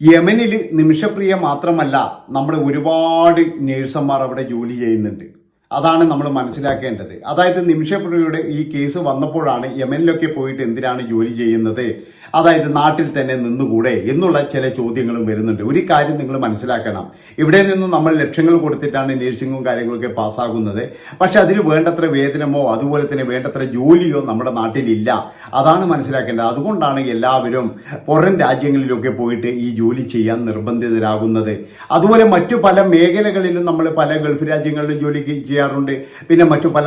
യമനിൽ നിമിഷപ്രിയ മാത്രമല്ല നമ്മുടെ ഒരുപാട് നേഴ്സന്മാർ അവിടെ ജോലി ചെയ്യുന്നുണ്ട്. അതാണ് നമ്മൾ മനസ്സിലാക്കേണ്ടത്. അതായത് നിമിഷപ്രിയയുടെ ഈ കേസ് വന്നപ്പോഴാണ് യമനിലൊക്കെ പോയിട്ട് എന്തിനാണ് ജോലി ചെയ്യുന്നത്? അതായത് നാട്ടിൽ തന്നെ നിന്നുകൂടെ എന്നുള്ള ചില ചോദ്യങ്ങളും വരുന്നുണ്ട്. ഒരു കാര്യം നിങ്ങൾ മനസ്സിലാക്കണം. ഇവിടെ നിന്നും നമ്മൾ ലക്ഷ്യങ്ങൾ കൊടുത്തിട്ടാണ് നേഴ്സിംഗും കാര്യങ്ങളൊക്കെ പാസ്സാകുന്നത്. പക്ഷെ അതിന് വേണ്ടത്ര വേതനമോ അതുപോലെ തന്നെ വേണ്ടത്ര ജോലിയോ നമ്മുടെ നാട്ടിലില്ല. അതാണ് മനസ്സിലാക്കേണ്ടത്. അതുകൊണ്ടാണ് എല്ലാവരും പുറം രാജ്യങ്ങളിലൊക്കെ പോയിട്ട് ഈ ജോലി ചെയ്യാൻ നിർബന്ധിതരാകുന്നത്. അതുപോലെ മറ്റു പല മേഖലകളിലും നമ്മൾ പല ഗൾഫ് രാജ്യങ്ങളിലും ജോലിക്ക് ചെയ്യാറുണ്ട്. പിന്നെ മറ്റു പല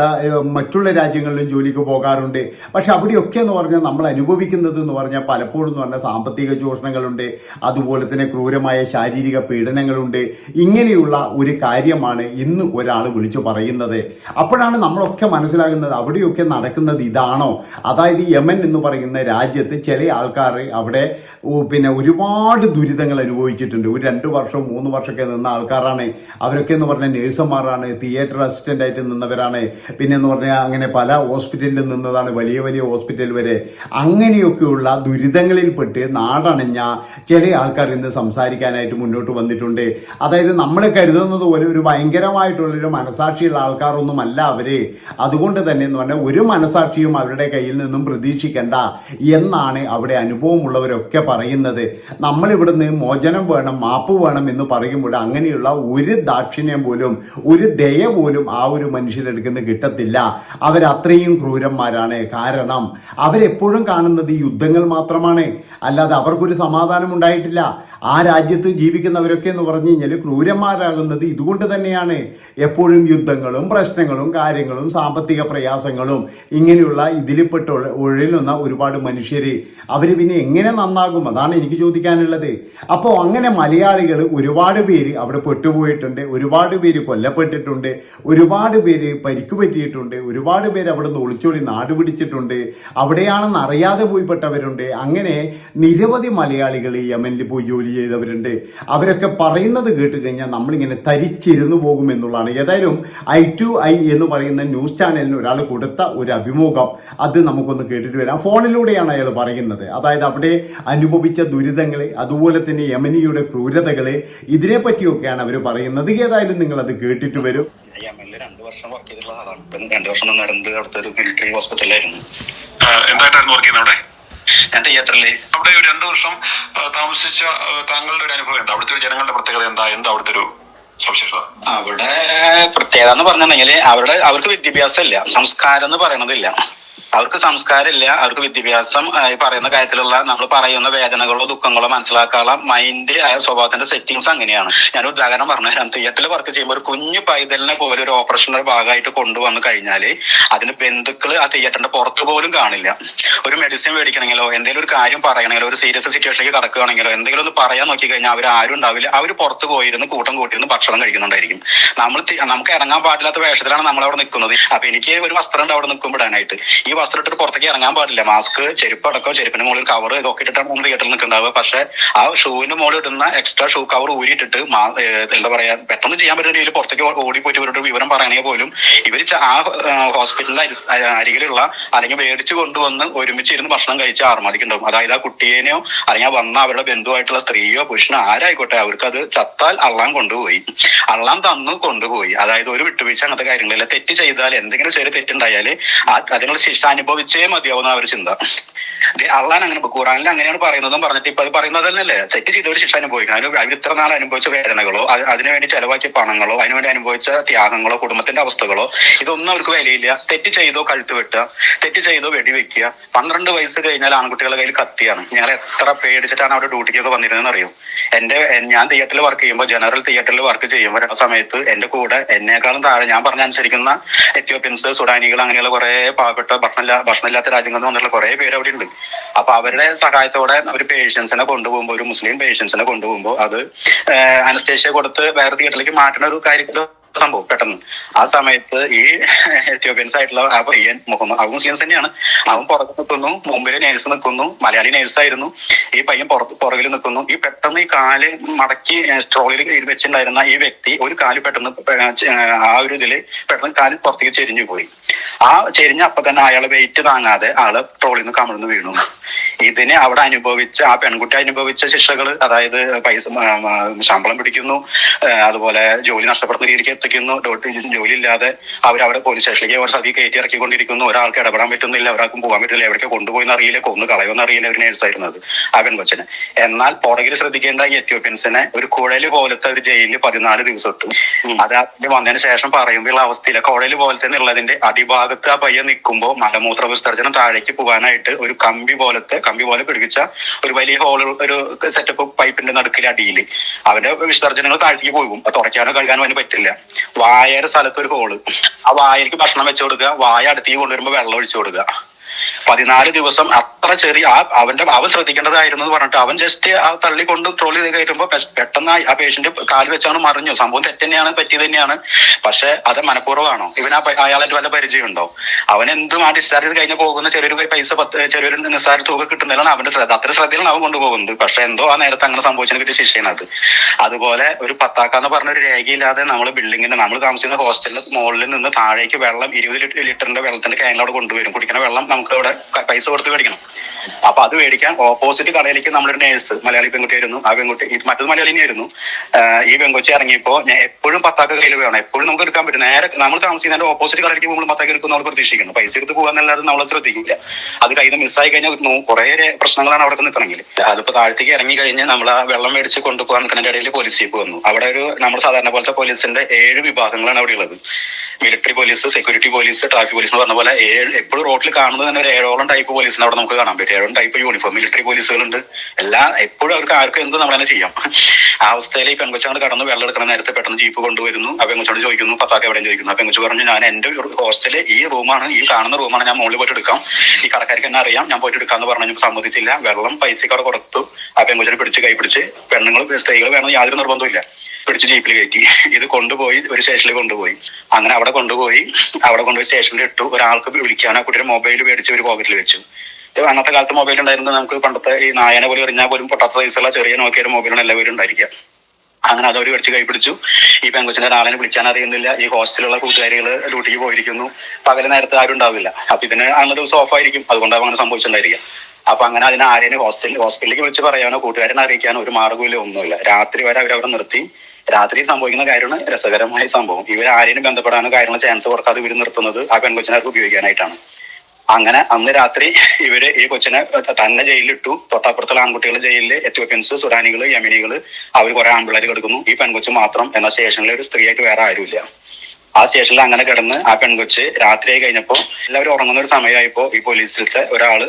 മറ്റുള്ള രാജ്യങ്ങളിലും ജോലിക്ക് പോകാറുണ്ട്. പക്ഷെ അവിടെയൊക്കെ എന്ന് പറഞ്ഞാൽ നമ്മൾ അനുഭവിക്കുന്നത് എന്ന് പറഞ്ഞാൽ പലപ്പോഴും എന്ന് പറഞ്ഞാൽ സാമ്പത്തിക ചൂഷണങ്ങളുണ്ട്. അതുപോലെ തന്നെ ക്രൂരമായ ശാരീരിക പീഡനങ്ങളുണ്ട്. ഇങ്ങനെയുള്ള ഒരു കാര്യമാണ് ഇന്ന് ഒരാൾ വിളിച്ചു പറയുന്നത്. അപ്പോഴാണ് നമ്മളൊക്കെ മനസ്സിലാകുന്നത് അവിടെയൊക്കെ നടക്കുന്നത് ഇതാണോ? അതായത് യമൻ എന്ന് പറയുന്ന രാജ്യത്ത് ചില ആൾക്കാർ അവിടെ പിന്നെ ഒരുപാട് ദുരിതങ്ങൾ അനുഭവിച്ചിട്ടുണ്ട്. ഒരു രണ്ട് വർഷം മൂന്ന് വർഷമൊക്കെ നിന്ന ആൾക്കാരാണ്. അവരൊക്കെ എന്ന് പറഞ്ഞാൽ നേഴ്സുമാരാണ് തിയേറ്റർ അസിസ്റ്റന്റ് ആയിട്ട് നിന്നവരാണ്. പിന്നെ എന്ന് പറഞ്ഞാൽ അങ്ങനെ പല ഹോസ്പിറ്റലിൽ നിന്നതാണ് വലിയ വലിയ ഹോസ്പിറ്റൽ വരെ. അങ്ങനെയൊക്കെയുള്ള ദുരിതങ്ങളിൽപ്പെട്ട് നാടണഞ്ഞ ചില ആൾക്കാർ ഇന്ന് സംസാരിക്കാനായിട്ട് മുന്നോട്ട് വന്നിട്ടുണ്ട്. അതായത് നമ്മൾ കരുതുന്നത് പോലെ ഒരു ഭയങ്കരമായിട്ടുള്ളൊരു മനസാക്ഷിയുള്ള ആൾക്കാരൊന്നുമല്ല അവർ. അതുകൊണ്ട് തന്നെ എന്ന് പറഞ്ഞാൽ ഒരു മനസാക്ഷിയും അവരുടെ കയ്യിൽ നിന്നും പ്രതീക്ഷിക്കേണ്ട എന്നാണ് അവിടെ അനുഭവമുള്ളവരൊക്കെ പറയുന്നത്. നമ്മൾ ഇവിടുന്ന് മോചനം വേണം മാപ്പ് വേണം എന്ന് പറയുമ്പോൾ അങ്ങനെയുള്ള ഒരു ദാക്ഷിണ്യം പോലും ഒരു ദയ പോലും ആ ഒരു മനുഷ്യരെടുക്കുന്ന കിട്ടത്തില്ല. അവരത്രയും ക്രൂരന്മാരാണ്. കാരണം അവരെപ്പോഴും കാണുന്നത് യുദ്ധങ്ങൾ മാത്രമാണ്. അല്ലാതെ അവർക്കൊരു സമാധാനം ഉണ്ടായിട്ടില്ല ആ രാജ്യത്ത് ജീവിക്കുന്നവരൊക്കെ എന്ന് പറഞ്ഞു കഴിഞ്ഞാൽ ക്രൂരന്മാരാകുന്നത് ഇതുകൊണ്ട് തന്നെയാണ്. എപ്പോഴും യുദ്ധങ്ങളും പ്രശ്നങ്ങളും കാര്യങ്ങളും സാമ്പത്തിക പ്രയാസങ്ങളും ഇങ്ങനെയുള്ള ഇതിൽപ്പെട്ട് ഒഴിലുന്ന ഒരുപാട് മനുഷ്യര്. അവർ പിന്നെ എങ്ങനെ നന്നാകും? അതാണ് എനിക്ക് ചോദിക്കാനുള്ളത്. അപ്പോൾ അങ്ങനെ മലയാളികൾ ഒരുപാട് പേര് അവിടെ പെട്ടുപോയിട്ടുണ്ട് ഒരുപാട് പേര് കൊല്ലപ്പെട്ടിട്ടുണ്ട് ഒരുപാട് പേര് പരിക്കു പറ്റിയിട്ടുണ്ട് ഒരുപാട് പേര് അവിടെ നിന്ന് ഒളിച്ചോടി നാട് പിടിച്ചിട്ടുണ്ട് അവിടെയാണെന്ന് അറിയാതെ പോയിപ്പെട്ടവരുണ്ട്. അങ്ങനെ നിരവധി മലയാളികൾ യമനിൽ പോയി ജോലി ചെയ്തവരുണ്ട്. അവരൊക്കെ പറയുന്നത് കേട്ട് കഴിഞ്ഞാൽ നമ്മളിങ്ങനെ തരിച്ചിരുന്നു പോകും എന്നുള്ളതാണ്. ഏതായാലും ഐ ടു ഐ എന്ന് പറയുന്ന ന്യൂസ് ചാനലിന് ഒരാൾ കൊടുത്ത ഒരു അഭിമുഖം അത് നമുക്കൊന്ന് കേട്ടിട്ട് വരാം. ഫോണിലൂടെയാണ് അയാൾ പറയുന്നത്. അതായത് അവിടെ അനുഭവിച്ച ദുരിതങ്ങൾ അതുപോലെ തന്നെ യമനിയുടെ ക്രൂരതകൾ ഇതിനെ പറ്റിയൊക്കെയാണ് അവർ പറയുന്നത്. ഏതായാലും നിങ്ങൾ അത് കേട്ടിട്ട് വരും. യമനിൽ രണ്ട് വർഷം വർക്ക് ചെയ്തിട്ടുള്ള ആളാണ്. ഇപ്പം വർഷം നടന്നത് അവിടുത്തെ ഒരു മിലിറ്ററി ഹോസ്പിറ്റലായിരുന്നു എന്തായിട്ടായിരുന്നു വർക്ക് ചെയ്യുന്നത് അവിടെ? ഞാൻ തിയേറ്ററിൽ അവിടെ ഒരു രണ്ടു വർഷം താമസിച്ച താങ്കളുടെ ഒരു അനുഭവം എന്താ? അവിടുത്തെ ജനങ്ങളുടെ പ്രത്യേകത എന്താ? എന്താ അവിടുത്തെ ഒരു അവിടെ പ്രത്യേകത എന്ന് പറഞ്ഞിട്ടുണ്ടെങ്കിൽ അവരുടെ അവർക്ക് വിദ്യാഭ്യാസം ഇല്ല സംസ്കാരം എന്ന് പറയണതില്ല. അവർക്ക് സംസ്കാരമില്ല അവർക്ക് വിദ്യാഭ്യാസം ഈ പറയുന്ന കാര്യത്തിലുള്ള നമ്മൾ പറയുന്ന വേദനകളോ ദുഃഖങ്ങളോ മനസ്സിലാക്കാനുള്ള മൈൻഡ് സ്വഭാവത്തിന്റെ സെറ്റിങ്സ് അങ്ങനെയാണ്. ഞാൻ ഉദാഹരണം പറഞ്ഞുതരാം. തിയേറ്ററിൽ വർക്ക് ചെയ്യുമ്പോൾ ഒരു കുഞ്ഞു പൈതലിനെ പോലെ ഒരു ഓപ്പറേഷന്റെ ഭാഗമായിട്ട് കൊണ്ടുവന്നു കഴിഞ്ഞാൽ അതിന് ബന്ധുക്കൾ ആ തിയേറ്ററിന്റെ പുറത്ത് പോലും കാണില്ല. ഒരു മെഡിസിൻ മേടിക്കണമെങ്കിലോ എന്തെങ്കിലും ഒരു കാര്യം പറയണമെങ്കിലോ ഒരു സീരിയസ് സിറ്റുവേഷനിലേക്ക് കടക്കുകയാണെങ്കിലോ എന്തെങ്കിലും ഒന്ന് പറയാൻ നോക്കി കഴിഞ്ഞാൽ അവർ ആരും ഉണ്ടാവില്ല. അവർ പുറത്ത് പോയിരുന്ന് കൂട്ടം കൂട്ടിയിരുന്ന് ഭക്ഷണം കഴിക്കുന്നുണ്ടായിരിക്കും. നമ്മൾ നമുക്ക് ഇറങ്ങാൻ പാടില്ലാത്ത വേഷത്തിലാണ് നമ്മൾ അവിടെ നിൽക്കുന്നത്. അപ്പൊ എനിക്ക് ഒരു വസ്ത്രം ഉണ്ട് അവിടെ നിൽക്കുമ്പോഴാനായിട്ട് ഈ വസ്ത്രം ഇട്ടിട്ട് പുറത്തേക്ക് ഇറങ്ങാൻ പാടില്ല. മാസ്ക് ചെരുപ്പ് അടക്കം ചെരുപ്പിന് മുകളിൽ കവർ ഇതൊക്കെ ഇട്ടിട്ടാണ് നമ്മൾ തിയേറ്ററിൽ നിൽക്കുന്നുണ്ടാവുക. പക്ഷെ ആ ഷൂവിന്റെ മുകളിൽ ഇടുന്ന എക്സ്ട്രാ ഷൂ കവർ ഊരിയിട്ടിട്ട് എന്താ പറയാ പെട്ടെന്ന് ചെയ്യാൻ പറ്റുന്ന രീതിയിൽ പുറത്തേക്ക് ഓടി പോയിട്ട് ഇവരുടെ വിവരം പറയണെങ്കിൽ പോലും ഇവർ ആ ഹോസ്പിറ്റലിന്റെ അരികിലുള്ള അല്ലെങ്കിൽ മേടിച്ചു കൊണ്ടുവന്ന് ഒരുമിച്ച് ഇരുന്ന് ഭക്ഷണം കഴിച്ച് ആർമാദിക്കുണ്ടാവും അതായത് ആ കുട്ടിയേനെയോ അല്ലെങ്കിൽ വന്ന അവരുടെ ബന്ധുവായിട്ടുള്ള സ്ത്രീയോ പുരുഷനോ ആരായിക്കോട്ടെ അവർക്ക് അത് ചത്താൽ അള്ളാൻ കൊണ്ടുപോയി. അള്ളാൻ തന്നു കൊണ്ടുപോയി. അതായത് ഒരു വിട്ടുവീഴ്ച അങ്ങനത്തെ കാര്യങ്ങളില്ല. തെറ്റ് ചെയ്താൽ എന്തെങ്കിലും ചെറിയ തെറ്റുണ്ടായാൽ അതിനുള്ള ശിക്ഷ അനുഭവിച്ചേ മതിയാവുന്ന ഒരു ചിന്ത. അള്ളാൻ അങ്ങനെ ഖുറാനിൽ അങ്ങനെയാണ് പറയുന്നതും പറഞ്ഞിട്ട് ഇപ്പൊ അത് പറയുന്നത് തന്നെയല്ലേ? തെറ്റ് ചെയ്തവർ ശിക്ഷ അനുഭവിക്കണം. അതിന് അവർ ഇത്ര നാൾ അനുഭവിച്ച വേദനകളോ അതിനുവേണ്ടി ചെലവാക്കിയ പണങ്ങളോ അതിനുവേണ്ടി അനുഭവിച്ച ത്യാഗങ്ങളോ കുടുംബത്തിന്റെ അവസ്ഥകളോ ഇതൊന്നും അവർക്ക് വിലയില്ല. തെറ്റ് ചെയ്തോ കഴുത്ത് വെട്ടുക തെറ്റ് ചെയ്തോ വെടിവെക്കുക. പന്ത്രണ്ട് വയസ്സ് കഴിഞ്ഞാൽ ആൺകുട്ടികളുടെ കയ്യിൽ കത്തിയാണ്. ഞങ്ങൾ എത്ര പേടിച്ചിട്ടാണ് അവിടെ ഡ്യൂട്ടിക്കൊക്കെ വന്നിരുന്നതെന്ന് അറിയോ? എന്റെ ഞാൻ തിയേറ്ററിൽ വർക്ക് ചെയ്യുമ്പോൾ ജനറൽ തിയേറ്ററിൽ വർക്ക് ചെയ്യുമ്പോൾ ആ സമയത്ത് എന്റെ കൂടെ എന്നെക്കാളും താഴെ ഞാൻ പറഞ്ഞ അനുസരിക്കുന്ന എത്യോപ്യൻസ് സുഡാനികൾ അങ്ങനെയുള്ള കുറെ പാവപ്പെട്ട ഭക്ഷണമില്ല ഭക്ഷണമില്ലാത്ത എന്ന് വന്നിട്ടുള്ള കുറെ പേര് അവിടെ ഉണ്ട് അപ്പൊ അവരുടെ സഹായത്തോടെ ഒരു പേഷ്യൻസിനെ കൊണ്ടുപോകുമ്പോൾ ഒരു മുസ്ലിം പേഷ്യൻസിനെ കൊണ്ടുപോകുമ്പോൾ അത് അനസ്തേഷ്യ കൊടുത്ത് വേറെ തിയേറ്ററിലേക്ക് മാറ്റുന്ന ഒരു കാര്യത്തിൽ സംഭവം പെട്ടെന്ന്. ആ സമയത്ത് ഈ എത്യോപ്യൻസ് ആയിട്ടുള്ള ആ പയ്യൻ മുഹമ്മദ് അവൻ മുസ്ലിംസ് തന്നെയാണ്. അവൻ പുറത്ത് നിൽക്കുന്നു മുമ്പിൽ നേഴ്സ് നിൽക്കുന്നു മലയാളി നേഴ്സ് ആയിരുന്നു. ഈ പയ്യൻ പുറത്ത് പുറകിൽ നിൽക്കുന്നു. ഈ പെട്ടെന്ന് ഈ കാൽ മടക്കി സ്ട്രോളിൽ വെച്ചിട്ടുണ്ടായിരുന്ന ഈ വ്യക്തി ഒരു കാൽ പെട്ടെന്ന് ആ ഒരു ഇതിൽ പെട്ടെന്ന് കാൽ പുറത്തേക്ക് ചെരിഞ്ഞു പോയി. ആ ചെരിഞ്ഞ അപ്പൊ തന്നെ അയാളെ വെയിറ്റ് താങ്ങാതെ ആൾ ട്രോളിൽ നിന്ന് കമിഴ്ന്ന് വീണു. ഇതിനെ അവിടെ അനുഭവിച്ച ആ പെൺകുട്ടി അനുഭവിച്ച ശിക്ഷകൾ അതായത് പൈസ ശമ്പളം പിടിക്കുന്നു അതുപോലെ ജോലി നഷ്ടപ്പെടുന്ന രീതിക്ക് എത്തിക്കുന്നു ഡോട്ട് ജോലി ഇല്ലാതെ അവർ അവിടെ പോലീസ് സ്റ്റേഷനിലേക്ക് അവർ സതി കയറ്റി ഇറക്കിക്കൊണ്ടിരിക്കുന്നു. ഒരാൾക്ക് ഇടപെടാൻ പറ്റുന്നില്ല. ഒരാൾക്കും പോകാൻ പറ്റില്ല എവിടേക്ക് കൊണ്ടുപോയെന്ന് അറിയില്ല. കൊന്നു കളയുമെന്ന് അറിയില്ല. ഒരു നേഴ്സായിരുന്നത് അകൻ കൊച്ചന്. എന്നാൽ പുറകിൽ ശ്രദ്ധിക്കേണ്ട ഈ എത്യോപ്യൻസിനെ ഒരു കുഴൽ പോലത്തെ ഒരു ജയിലിൽ പതിനാല് ദിവസം ഇട്ടു. അത് അതിന് വന്നതിന് ശേഷം പറയുമ്പോൾ അവസ്ഥയില്ല. കുഴൽ പോലത്തെ എന്നുള്ളതിന്റെ അടിഭാഗത്ത് ആ പയ്യൻ നിൽക്കുമ്പോൾ മലമൂത്ര വിസർജനം താഴേക്ക് പോകാനായിട്ട് ഒരു കമ്പി പോലത്തെ കമ്പി പോലെ പിടിപ്പിച്ച ഒരു വലിയ ഹോൾ ഒരു സെറ്റപ്പ് പൈപ്പിന്റെ നടുക്കിൽ അടിയിൽ അവന്റെ വിസർജനങ്ങൾ താഴേക്ക് പോകും. തുടയ്ക്കാനോ കഴുകാനോ അതിന് പറ്റില്ല. വായയുടെ സ്ഥലത്ത് ഒരു ഹോൾ ആ വായയ്ക്ക് ഭക്ഷണം വെച്ചു കൊടുക്കുക. വായ അടുത്തേക്ക് കൊണ്ടുവരുമ്പോൾ വെള്ളം ഒഴിച്ചു കൊടുക്കുക. പതിനാല് ദിവസം അത്ര ചെറിയ ആ അവന്റെ അവൻ ശ്രദ്ധിക്കേണ്ടതായിരുന്നു പറഞ്ഞിട്ട് അവൻ ജസ്റ്റ് ആ തള്ളി കൊണ്ട് ട്രോളി ചെയ്ത് കയറ്റുമ്പോ പെട്ടെന്ന് ആ- പേഷ്യന്റ് കാൽ വെച്ചാണ് മറിഞ്ഞു. സംഭവം തെറ്റ് തന്നെയാണ് പറ്റിയത് തന്നെയാണ്. പക്ഷെ അത് മനഃപൂർവമാണോ? ഇവൻ ആ അയാളായിട്ട് വല്ല പരിചയമുണ്ടോ? അവൻ എന്തും ആ ഡിസ്ചാർജ് ചെയ്ത് കഴിഞ്ഞ് പോകുന്ന ചെറിയൊരു പൈസ പത്ത് ചെറിയൊരു നിസ്സാര തുക കിട്ടുന്നതിലാണ് അവന്റെ ശ്രദ്ധ. അത്ര ശ്രദ്ധയിലാണ് അവൻ കൊണ്ടുപോകുന്നത്. പക്ഷെ എന്തോ ആ നേരത്തെ അങ്ങനെ സംഭവിച്ചതിനെ പറ്റി ശിക്ഷയാണ് അത്. അതുപോലെ ഒരു പത്താക്കാന്ന് പറഞ്ഞ ഒരു രേഖയില്ലാതെ നമ്മൾ ബിൽഡിങ്ങിന്റെ നമ്മൾ താമസിക്കുന്ന ഹോസ്റ്റലിന്റെ മുകളിൽ നിന്ന് താഴേക്ക് വെള്ളം ഇരുപത് ലിറ്ററിന്റെ വെള്ളത്തിന്റെ ക്യാൻ അവിടെ കൊണ്ടുവരും. കുടിക്കുന്ന വെള്ളം നമുക്ക് അവിടെ ക- പൈസ കൊടുത്ത് മേടിക്കണം. അപ്പൊ അത് മേടിക്കാൻ ഓപ്പോസിറ്റ് കടയിലേക്ക് നമ്മളൊരു നേഴ്സ് മലയാളി പെൺകുട്ടി ആയിരുന്നു ആ പെൺകുട്ടി മറ്റൊരു മലയാളിനി ആയിരുന്നു ഈ പെൺകുട്ടി ഇറങ്ങിയപ്പോ ഞാൻ എപ്പോഴും പത്താക്ക കയ്യിൽ വേണം. എപ്പോഴും നമുക്ക് എടുക്കാൻ പറ്റും. നേരെ നമ്മൾ താമസിക്കുന്നതിന്റെ ഓപ്പോസിറ്റ് കടയിലേക്ക് പോകുമ്പോൾ പത്താക്ക എടുക്കുന്ന നമ്മൾ പ്രതീക്ഷിക്കുന്നു. പൈസ എടുത്ത് പോകാന്നല്ലാതെ നമ്മൾ ശ്രദ്ധിക്കില്ല. അത് കയ്യിൽ നിന്ന് മിസ്സായി കഴിഞ്ഞാൽ കുറെ പ്രശ്നങ്ങളാണ് അവിടെ നിൽക്കണമെങ്കിൽ. അതിപ്പോ താഴത്തേക്ക് ഇറങ്ങി കഴിഞ്ഞ് നമ്മൾ ആ വെള്ളം മേടിച്ച് കൊണ്ടുപോകാൻ നിൽക്കുന്ന ഇടയിൽ പോലീസ് വന്നു. അവിടെ ഒരു നമ്മൾ സാധാരണ പോലത്തെ പോലീസിന്റെ ഏഴ് വിഭാഗങ്ങളാണ് അവിടെ ഉള്ളത്. Military police security police traffic police എന്ന് പറഞ്ഞ പോലെ ഏഴ് എപ്പോഴും റോഡിൽ കാണുന്നത് തന്നെ ഒരു ഏഴോളം ടൈപ്പ് പോലീസിന് അവിടെ നമുക്ക് കാണാൻ പറ്റും. ഏഴോളം ടൈപ്പ് യൂണിഫോം മിലിറ്ററി പോലീസുകളുണ്ട് എല്ലാ എപ്പോഴും അവർക്ക് ആർക്കും എന്ത് തന്നെ ചെയ്യാം. ആ അവസ്ഥയിൽ ഈ പെൺകൊച്ചാണ് കടന്ന് വെള്ളം എടുക്കണ നേരത്തെ പെട്ടെന്ന് ജീപ്പ് കൊണ്ടുവരുന്നു. ആ പെൺകൊച്ചോട് ചോദിക്കുന്നു പത്താക്ക എവിടെ ചോദിക്കുന്നു. ആ പെൺകൊച്ചു പറഞ്ഞു ഞാൻ എന്റെ ഹോസ്റ്റലിൽ ഈ റൂമാണ് ഈ കാണുന്ന റൂമാണ് ഞാൻ മുകളിൽ പോയിട്ട് എടുക്കാം. ഈ കടക്കാർക്ക് എന്നെ അറിയാം ഞാൻ പോയിട്ട് എടുക്കാന്ന് പറഞ്ഞു. സമ്മതിച്ചില്ല. വെള്ളം പൈസക്ക് അവിടെ കൊടുത്തു. ആ പെൺകൊച്ചിനെ പിടിച്ച് കൈ പിടിച്ച് പെണ്ണുങ്ങൾ സ്ത്രീകൾ വേണമെന്ന് യാതൊരു നിർബന്ധമില്ല പിടിച്ച് ജീപ്പിൽ കയറ്റി. ഇത് കൊണ്ടുപോയി ഒരു സ്റ്റേഷനിൽ കൊണ്ടുപോയി. അങ്ങനെ അവിടെ കൊണ്ടുപോയി അവിടെ കൊണ്ടുപോയി സ്റ്റേഷനിൽ ഇട്ടു. ഒരാൾക്ക് വിളിക്കാൻ ആ കുട്ടിയുടെ മൊബൈൽ മേടിച്ച് ഒരു പോക്കറ്റിൽ വെച്ചു. അന്നത്തെ കാലത്ത് മൊബൈൽ ഉണ്ടായിരുന്നത് നമുക്ക് പണ്ടത്തെ ഈ നായനെ പോലെ എറിഞ്ഞാൽ പോലും പൊട്ടാത്ത സൈസുള്ള ചെറിയ നോക്കിയ മൊബൈലാണ് എല്ലാവരും ഉണ്ടായിരിക്കുക അങ്ങനെ അതവര് മേടിച്ച് കൈപ്പിടിച്ചു ഈ പെങ്കൊച്ചിന്റെ നാളെ വിളിക്കാൻ അറിയുന്നില്ല ഈ ഹോസ്റ്റലിലുള്ള കൂട്ടുകാരികൾ ഡ്യൂട്ടിക്ക് പോയിരിക്കുന്നു. പകൽ നേരത്തെ ആരും ഉണ്ടാവില്ല. അപ്പൊ ഇതിന് അന്ന് ദിവസം ഓഫ് ആയിരിക്കും. അതുകൊണ്ടാണ് അങ്ങനെ സംഭവിച്ചിട്ടുണ്ടായിരിക്കാം അപ്പൊ അങ്ങനെ അതിനെ ആരെയും ഹോസ്റ്റലിൽ ഹോസ്പിറ്റലിലേക്ക് വിളിച്ച് പറയാനോ കൂട്ടുകാരനെ അറിയിക്കാനോ ഒരു മാർഗമില്ല ഒന്നുമില്ല. രാത്രി വരെ അവരവിടെ നിർത്തി. രാത്രി സംഭവിക്കുന്ന കാര്യമാണ് രസകരമായ സംഭവം. ഇവർ ആരെയും ബന്ധപ്പെടാനോ കാര്യങ്ങൾ ചാൻസ് കൊടുക്കാതെ ഇവർ നിർത്തുന്നത് ആ പെൺകൊച്ചിനർക്ക് ഉപയോഗിക്കാനായിട്ടാണ്. അങ്ങനെ അന്ന് രാത്രി ഇവർ ഈ കൊച്ചിനെ തന്നെ ജയിലിലിട്ടു. തൊട്ടപ്പുറത്തുള്ള ആൺകുട്ടികൾ ജയിലിൽ എത്യോപ്യൻസ് സുഡാനികൾ യമിനികൾ അവർ കുറെ ആൺപിള്ളേർ കിടക്കുന്നു. ഈ പെൺകൊച്ചു മാത്രം എന്ന സ്റ്റേഷനിൽ ഒരു സ്ത്രീയായിട്ട് വേറെ ആരുമില്ല. ആ സ്റ്റേഷനിൽ അങ്ങനെ കിടന്ന് ആ പെൺകൊച്ച് രാത്രിയായി കഴിഞ്ഞപ്പോൾ എല്ലാവരും ഉറങ്ങുന്ന ഒരു സമയമായപ്പോ ഈ പോലീസിലത്തെ ഒരാൾ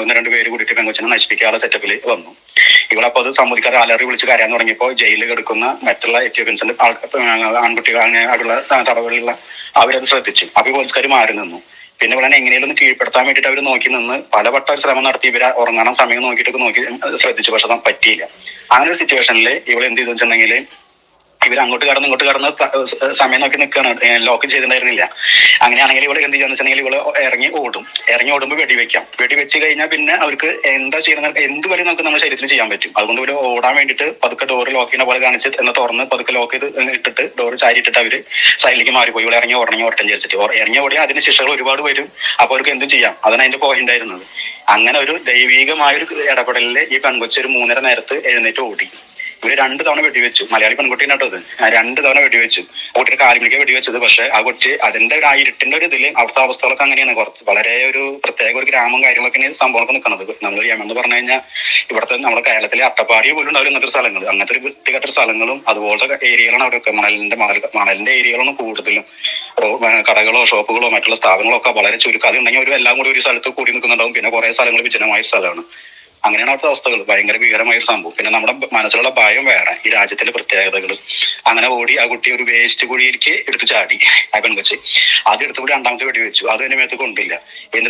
ഒന്ന് രണ്ട് പേര് കൂടിയിട്ട് പെൺകൊച്ചിനെ നശിപ്പിക്കാനുള്ള സെറ്റപ്പിൽ വന്നു. ഇവളപ്പോ അത് സമ്മതിക്കാതെ അലറി വിളിച്ച് കരയാൻ തുടങ്ങിയപ്പോ ജയിലിൽ കിടക്കുന്ന മറ്റുള്ള എത്യോപ്യൻസിന്റെ ആൺകുട്ടികൾ അങ്ങനെ അവിടെയുള്ള തടവുകളിലുള്ള അവരത് ശ്രദ്ധിച്ചു. അപ്പൊ പോലീസുകാർ മാറി നിന്നു. പിന്നെ ഇവിടെ എങ്ങനെയും കീഴ്പ്പെടുത്താൻ വേണ്ടിയിട്ട് അവർ നോക്കി നിന്ന് പലവട്ടം ശ്രമം നടത്തി. ഇവരെ ഉറങ്ങാൻ സമയം നോക്കിയിട്ടൊക്കെ നോക്കി ശ്രദ്ധിച്ചു. പക്ഷെ പറ്റിയില്ല. അങ്ങനെ ഒരു സിറ്റുവേഷനിൽ ഇവൾ എന്ത് ചെയ്തു വെച്ചിട്ടുണ്ടെങ്കിൽ ഇവർ അങ്ങോട്ട് കടന്ന് ഇങ്ങോട്ട് കടന്ന് സമയം നോക്കി നിൽക്കുകയാണ് ലോക്ക് ചെയ്തിട്ടുണ്ടായിരുന്നില്ല. അങ്ങനെയാണെങ്കിൽ ഇവിടെ എന്ത് ചെയ്യാന്ന് വെച്ചിട്ടുണ്ടെങ്കിൽ ഇവിടെ ഇറങ്ങി ഓടും. ഇറങ്ങി ഓടുമ്പോൾ വെടിവെക്കാം വെടിവെച്ച് കഴിഞ്ഞാൽ പിന്നെ അവർക്ക് എന്താ ചെയ്യുന്ന എന്ത് വഴി നമുക്ക് നമ്മുടെ ശരീരത്തിൽ ചെയ്യാൻ പറ്റും? അതുകൊണ്ട് ഇവർ ഓടാൻ വേണ്ടിട്ട് പതുക്കെ ഡോർ ലോക്ക് ചെയ്യുന്ന പോലെ കാണിച്ച് എന്ന് തുറന്ന് പതുക്കെ ലോക്ക് ചെയ്ത് ഇട്ടിട്ട് ഡോർ ചാരിയിട്ടിട്ട് അവർ സൈഡിലേക്ക് മാറിപ്പോയി ഇവിടെ ഇറങ്ങി ഓടണമെങ്കിൽ ഓട്ടം ചേച്ചിട്ട് ഇറങ്ങി ഓടിയാൽ അതിന് ശിക്ഷകൾ ഒരുപാട് വരും. അപ്പൊ അവർക്ക് എന്തും ചെയ്യാം. അതാണ് അതിന്റെ പോയിന്റ് ആയിരുന്നത് അങ്ങനെ ഒരു ദൈവികമായ ഒരു ഇടപെടലിൽ ഈ പെൺകൊച്ചൊരു മൂന്നര നേരത്ത് എഴുന്നേറ്റ് ഓടി. ഇവർ രണ്ട് തവണ വെടിവെച്ചു. മലയാളി പെൺകുട്ടീനെ കേട്ടോ ഇത്. രണ്ട് തവണ വെടിവെച്ചു. കുട്ടിയുടെ കാലിമിലേക്ക് വെടിവെച്ചത്. പക്ഷെ ആ കുട്ടി അതിന്റെ ആ ഇരുട്ടിന്റെ ഒരു ഇതിൽ അവിടുത്തെ അവസ്ഥകളൊക്കെ അങ്ങനെയാണ് കുറച്ച് വളരെ ഒരു പ്രത്യേക ഒരു ഗ്രാമം കാര്യങ്ങളൊക്കെ സംഭവമൊക്കെ നിൽക്കുന്നത്. നമ്മൾ എന്ന് പറഞ്ഞു കഴിഞ്ഞാൽ ഇവിടുത്തെ നമ്മുടെ കേരളത്തിലെ അട്ടപ്പാടി പോലും ഉണ്ടാവും ഇങ്ങനത്തെ ഒരു സ്ഥലങ്ങൾ. അങ്ങനത്തെ ഒരു വൃത്തികെട്ട സ്ഥലങ്ങളും അതുപോലത്തെ ഏരിയകളാണ് അവിടെയൊക്കെ. മണലിന്റെ മണൽ മണലിന്റെ ഏരിയകളാണ് കൂടുതലും. കടകളോ ഷോപ്പുകളോ മറ്റുള്ള സ്ഥാപനങ്ങളോ ഒക്കെ വളരെ ചുരുക്കം അതുണ്ടെങ്കിൽ ഒരു എല്ലാം കൂടി ഒരു സ്ഥലത്ത് കൂടി നിൽക്കുന്നുണ്ടാവും. പിന്നെ കുറെ സ്ഥലങ്ങൾ വിജനമായ സ്ഥലമാണ്. അങ്ങനെയാണ് അവിടുത്തെ അവസ്ഥകൾ. ഭയങ്കര ഭീകരമായ ഒരു സംഭവം. പിന്നെ നമ്മുടെ മനസ്സിലുള്ള ഭയം വേറെ. ഈ രാജ്യത്തിന്റെ പ്രത്യേകതകൾ. അങ്ങനെ ഓടി ആ കുട്ടി ഒരു വേസ്റ്റ് കുഴിയിലേക്ക് എടുത്ത് ചാടി ആ പെൺകൊച്ച്. അത് എടുത്തുകൂടി രണ്ടാമത്തെ വെടി വെച്ചു. അത് എന്റെ മേത്ത് കൊണ്ടില്ല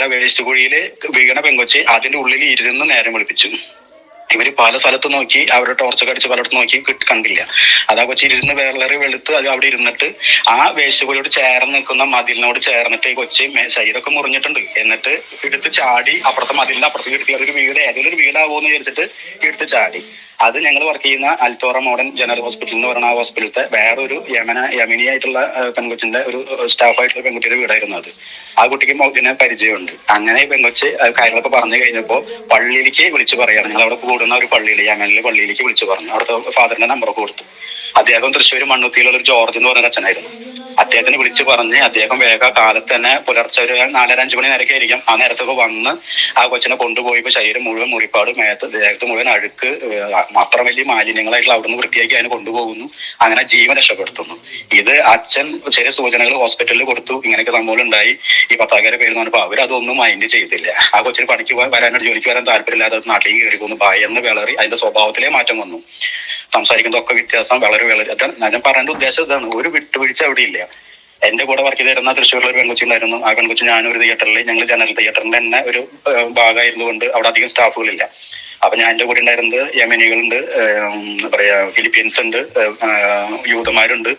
ആ വേസ്റ്റ് കുഴിയിൽ വീണ പെൺകൊച്ച് അതിന്റെ ഉള്ളിൽ ഇരുന്ന് നേരം വിളിപ്പിച്ചു. ഇവർ പല സ്ഥലത്ത് നോക്കി അവരുടെ ടോർച്ചൊക്കെ അടിച്ച് പലയിടത്ത് നോക്കി കണ്ടില്ല. അതാ കൊച്ചി ഇരുന്ന് വേറെ വെളുത്ത് അത് അവിടെ ഇരുന്നിട്ട് ആ വേശുപോലോട് ചേർന്ന് നിൽക്കുന്ന മതിലിനോട് ചേർന്നിട്ട് ഈ കൊച്ചി ശരീരമൊക്കെ മുറിഞ്ഞിട്ടുണ്ട്. എന്നിട്ട് എടുത്ത് ചാടി അപ്പുറത്തെ മതിലിന്റെ അപ്പുറത്ത് എടുത്ത് അതൊരു വീട് ഏതെങ്കിലും ഒരു വീടാവോന്ന് വിചാരിച്ചിട്ട് എടുത്ത് ചാടി. അത് ഞങ്ങൾ വർക്ക് ചെയ്യുന്ന അൽത്തോറ മോഡേൺ ജനറൽ ഹോസ്പിറ്റൽ എന്ന് പറയുന്ന ഹോസ്പിറ്റലത്തെ വേറൊരു യമന യമിനി ആയിട്ടുള്ള പെൺകുട്ടിന്റെ ഒരു സ്റ്റാഫായിട്ടുള്ള പെൺകുട്ടിയുടെ വീടായിരുന്നു അത്. ആ കുട്ടിക്ക് ഇതിനെ പരിചയമുണ്ട്. അങ്ങനെ പെൺകൊച്ച് കാര്യങ്ങളൊക്കെ പറഞ്ഞു കഴിഞ്ഞപ്പോൾ പള്ളിയിലേക്ക് വിളിച്ചു പറയാണ്. ഞങ്ങൾ അവിടെ കൂടുന്ന ഒരു പള്ളിയിൽ യമനിലെ പള്ളിയിലേക്ക് വിളിച്ചു പറഞ്ഞു. അവിടുത്തെ ഫാദറിന്റെ നമ്പറൊക്കെ കൊടുത്തു. അദ്ദേഹം തൃശ്ശൂർ മണ്ണുത്തിയിലുള്ള ഒരു ജോർജ് എന്ന് പറയുന്ന അച്ഛനായിരുന്നു. അദ്ദേഹത്തിന് വിളിച്ചു പറഞ്ഞ് അദ്ദേഹം വേഗ കാലത്ത് തന്നെ പുലർച്ചെ ഒരു നാലര അഞ്ചു മണി നേരൊക്കെ ആയിരിക്കും. ആ നേരത്തൊക്കെ വന്ന് ആ കൊച്ചിനെ കൊണ്ടുപോയപ്പോ ശരീരം മുഴുവൻ മുറിപ്പാട് മേത്ത് ദേഹത്ത് മുഴുവൻ അഴുക്ക് അത്ര വലിയ മാലിന്യങ്ങളായിട്ടുള്ള അവിടുന്ന് വൃത്തിയാക്കി അതിനെ കൊണ്ടുപോകുന്നു. അങ്ങനെ ജീവൻ രക്ഷപ്പെടുത്തുന്നു. ഇത് അച്ഛൻ ചെറിയ സൂചനകൾ ഹോസ്പിറ്റലിൽ കൊടുത്തു. ഇങ്ങനെയൊക്കെ സംഭവം ഉണ്ടായി. ഈ പത്താക്കാരെ പേര് പറഞ്ഞപ്പോൾ അവരതൊന്നും മൈൻഡ് ചെയ്തില്ല. ആ കൊച്ചിന് പണിക്ക് പോകാൻ വരാനോട് ജോലിക്ക് വരാൻ താല്പര്യമില്ലാതെ നാട്ടിലേക്ക് കയറി പോകുന്നു ഭയന്ന് വിളറി. അതിന്റെ സ്വഭാവത്തിലേ മാറ്റം വന്നു. സംസാരിക്കുന്നതൊക്കെ വ്യത്യാസം വളരെ വളരെ അതാണ് ഞാൻ പറയേണ്ട ഉദ്ദേശം ഇതാണ്. ഒരു വിട്ടുവീഴ്ച അവിടെ ഇല്ല. എന്റെ കൂടെ വർക്ക് ചെയ്തിരുന്ന തൃശ്ശൂരിൽ ഒരു പെൺകുച്ചി ഉണ്ടായിരുന്നു ആ പെൺകുച്ചി ഞാനും ഒരു തിയേറ്ററിൽ ഞങ്ങൾ ജനറൽ തിയേറ്ററിന്റെ തന്നെ ഒരു ഭാഗമായിരുന്നു ഭാഗമായിരുന്നുകൊണ്ട് അവിടെ അധികം സ്റ്റാഫുകളില്ല അപ്പൊ ഞാൻ എന്റെ കൂടെ ഉണ്ടായിരുന്നത് യമനികളുണ്ട് എന്താ പറയാ ഫിലിപ്പീൻസ് ഉണ്ട് യൂതന്മാരുണ്ട്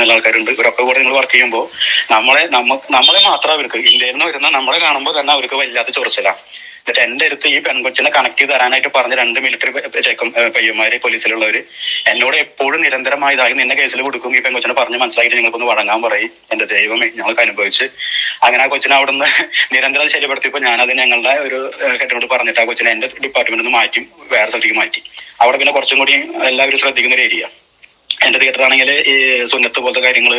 നല്ല ആൾക്കാരുണ്ട്. ഇവരൊക്കെ കൂടെ നിങ്ങൾ വർക്ക് ചെയ്യുമ്പോൾ നമ്മളെ നമ്മ നമ്മളെ മാത്രം അവർക്ക് ഇന്ത്യയിൽ നിന്ന് വരുന്ന നമ്മളെ കാണുമ്പോൾ തന്നെ അവർക്ക് വല്ലാത്ത ചൊറിച്ചിലാണ് എന്നിട്ട് എന്റെ അടുത്ത് ഈ പെൺകൊച്ചിനെ കണക്ട് ചെയ്ത് തരാനായിട്ട് പറഞ്ഞ രണ്ട് മിലിറ്ററി ചെക്കും പയ്യന്മാര് പോലീസിലുള്ളവര് എന്നോട് എപ്പോഴും നിരന്തരമായി ഇതായി നിന്നെ കേസിൽ കൊടുക്കും. ഈ പെൺകൊച്ചിനെ പറഞ്ഞ് മനസ്സിലായിട്ട് നിങ്ങൾക്കൊന്ന് വഴങ്ങാൻ പറയും. എന്റെ ദൈവമേ ഞങ്ങൾക്ക് അനുഭവിച്ച്. അങ്ങനെ ആ കൊച്ചിനെ അവിടുന്ന് നിരന്തരം ശല്യപ്പെടുത്തിയപ്പോ ഞാനത് ഞങ്ങളുടെ ഒരു കെട്ടിനോട് പറഞ്ഞിട്ട് ആ കൊച്ചിനെ എന്റെ ഡിപ്പാർട്ട്മെന്റിൽ നിന്ന് മാറ്റി വേറെ സ്ഥലത്തേക്ക് മാറ്റി. അവിടെ പിന്നെ കുറച്ചും കൂടി എല്ലാവരും ശ്രദ്ധിക്കുന്ന ഒരു ഏരിയ എന്റെ തിയേറ്റർ ആണെങ്കിൽ ഈ സുന്നത്ത് പോലത്തെ കാര്യങ്ങൾ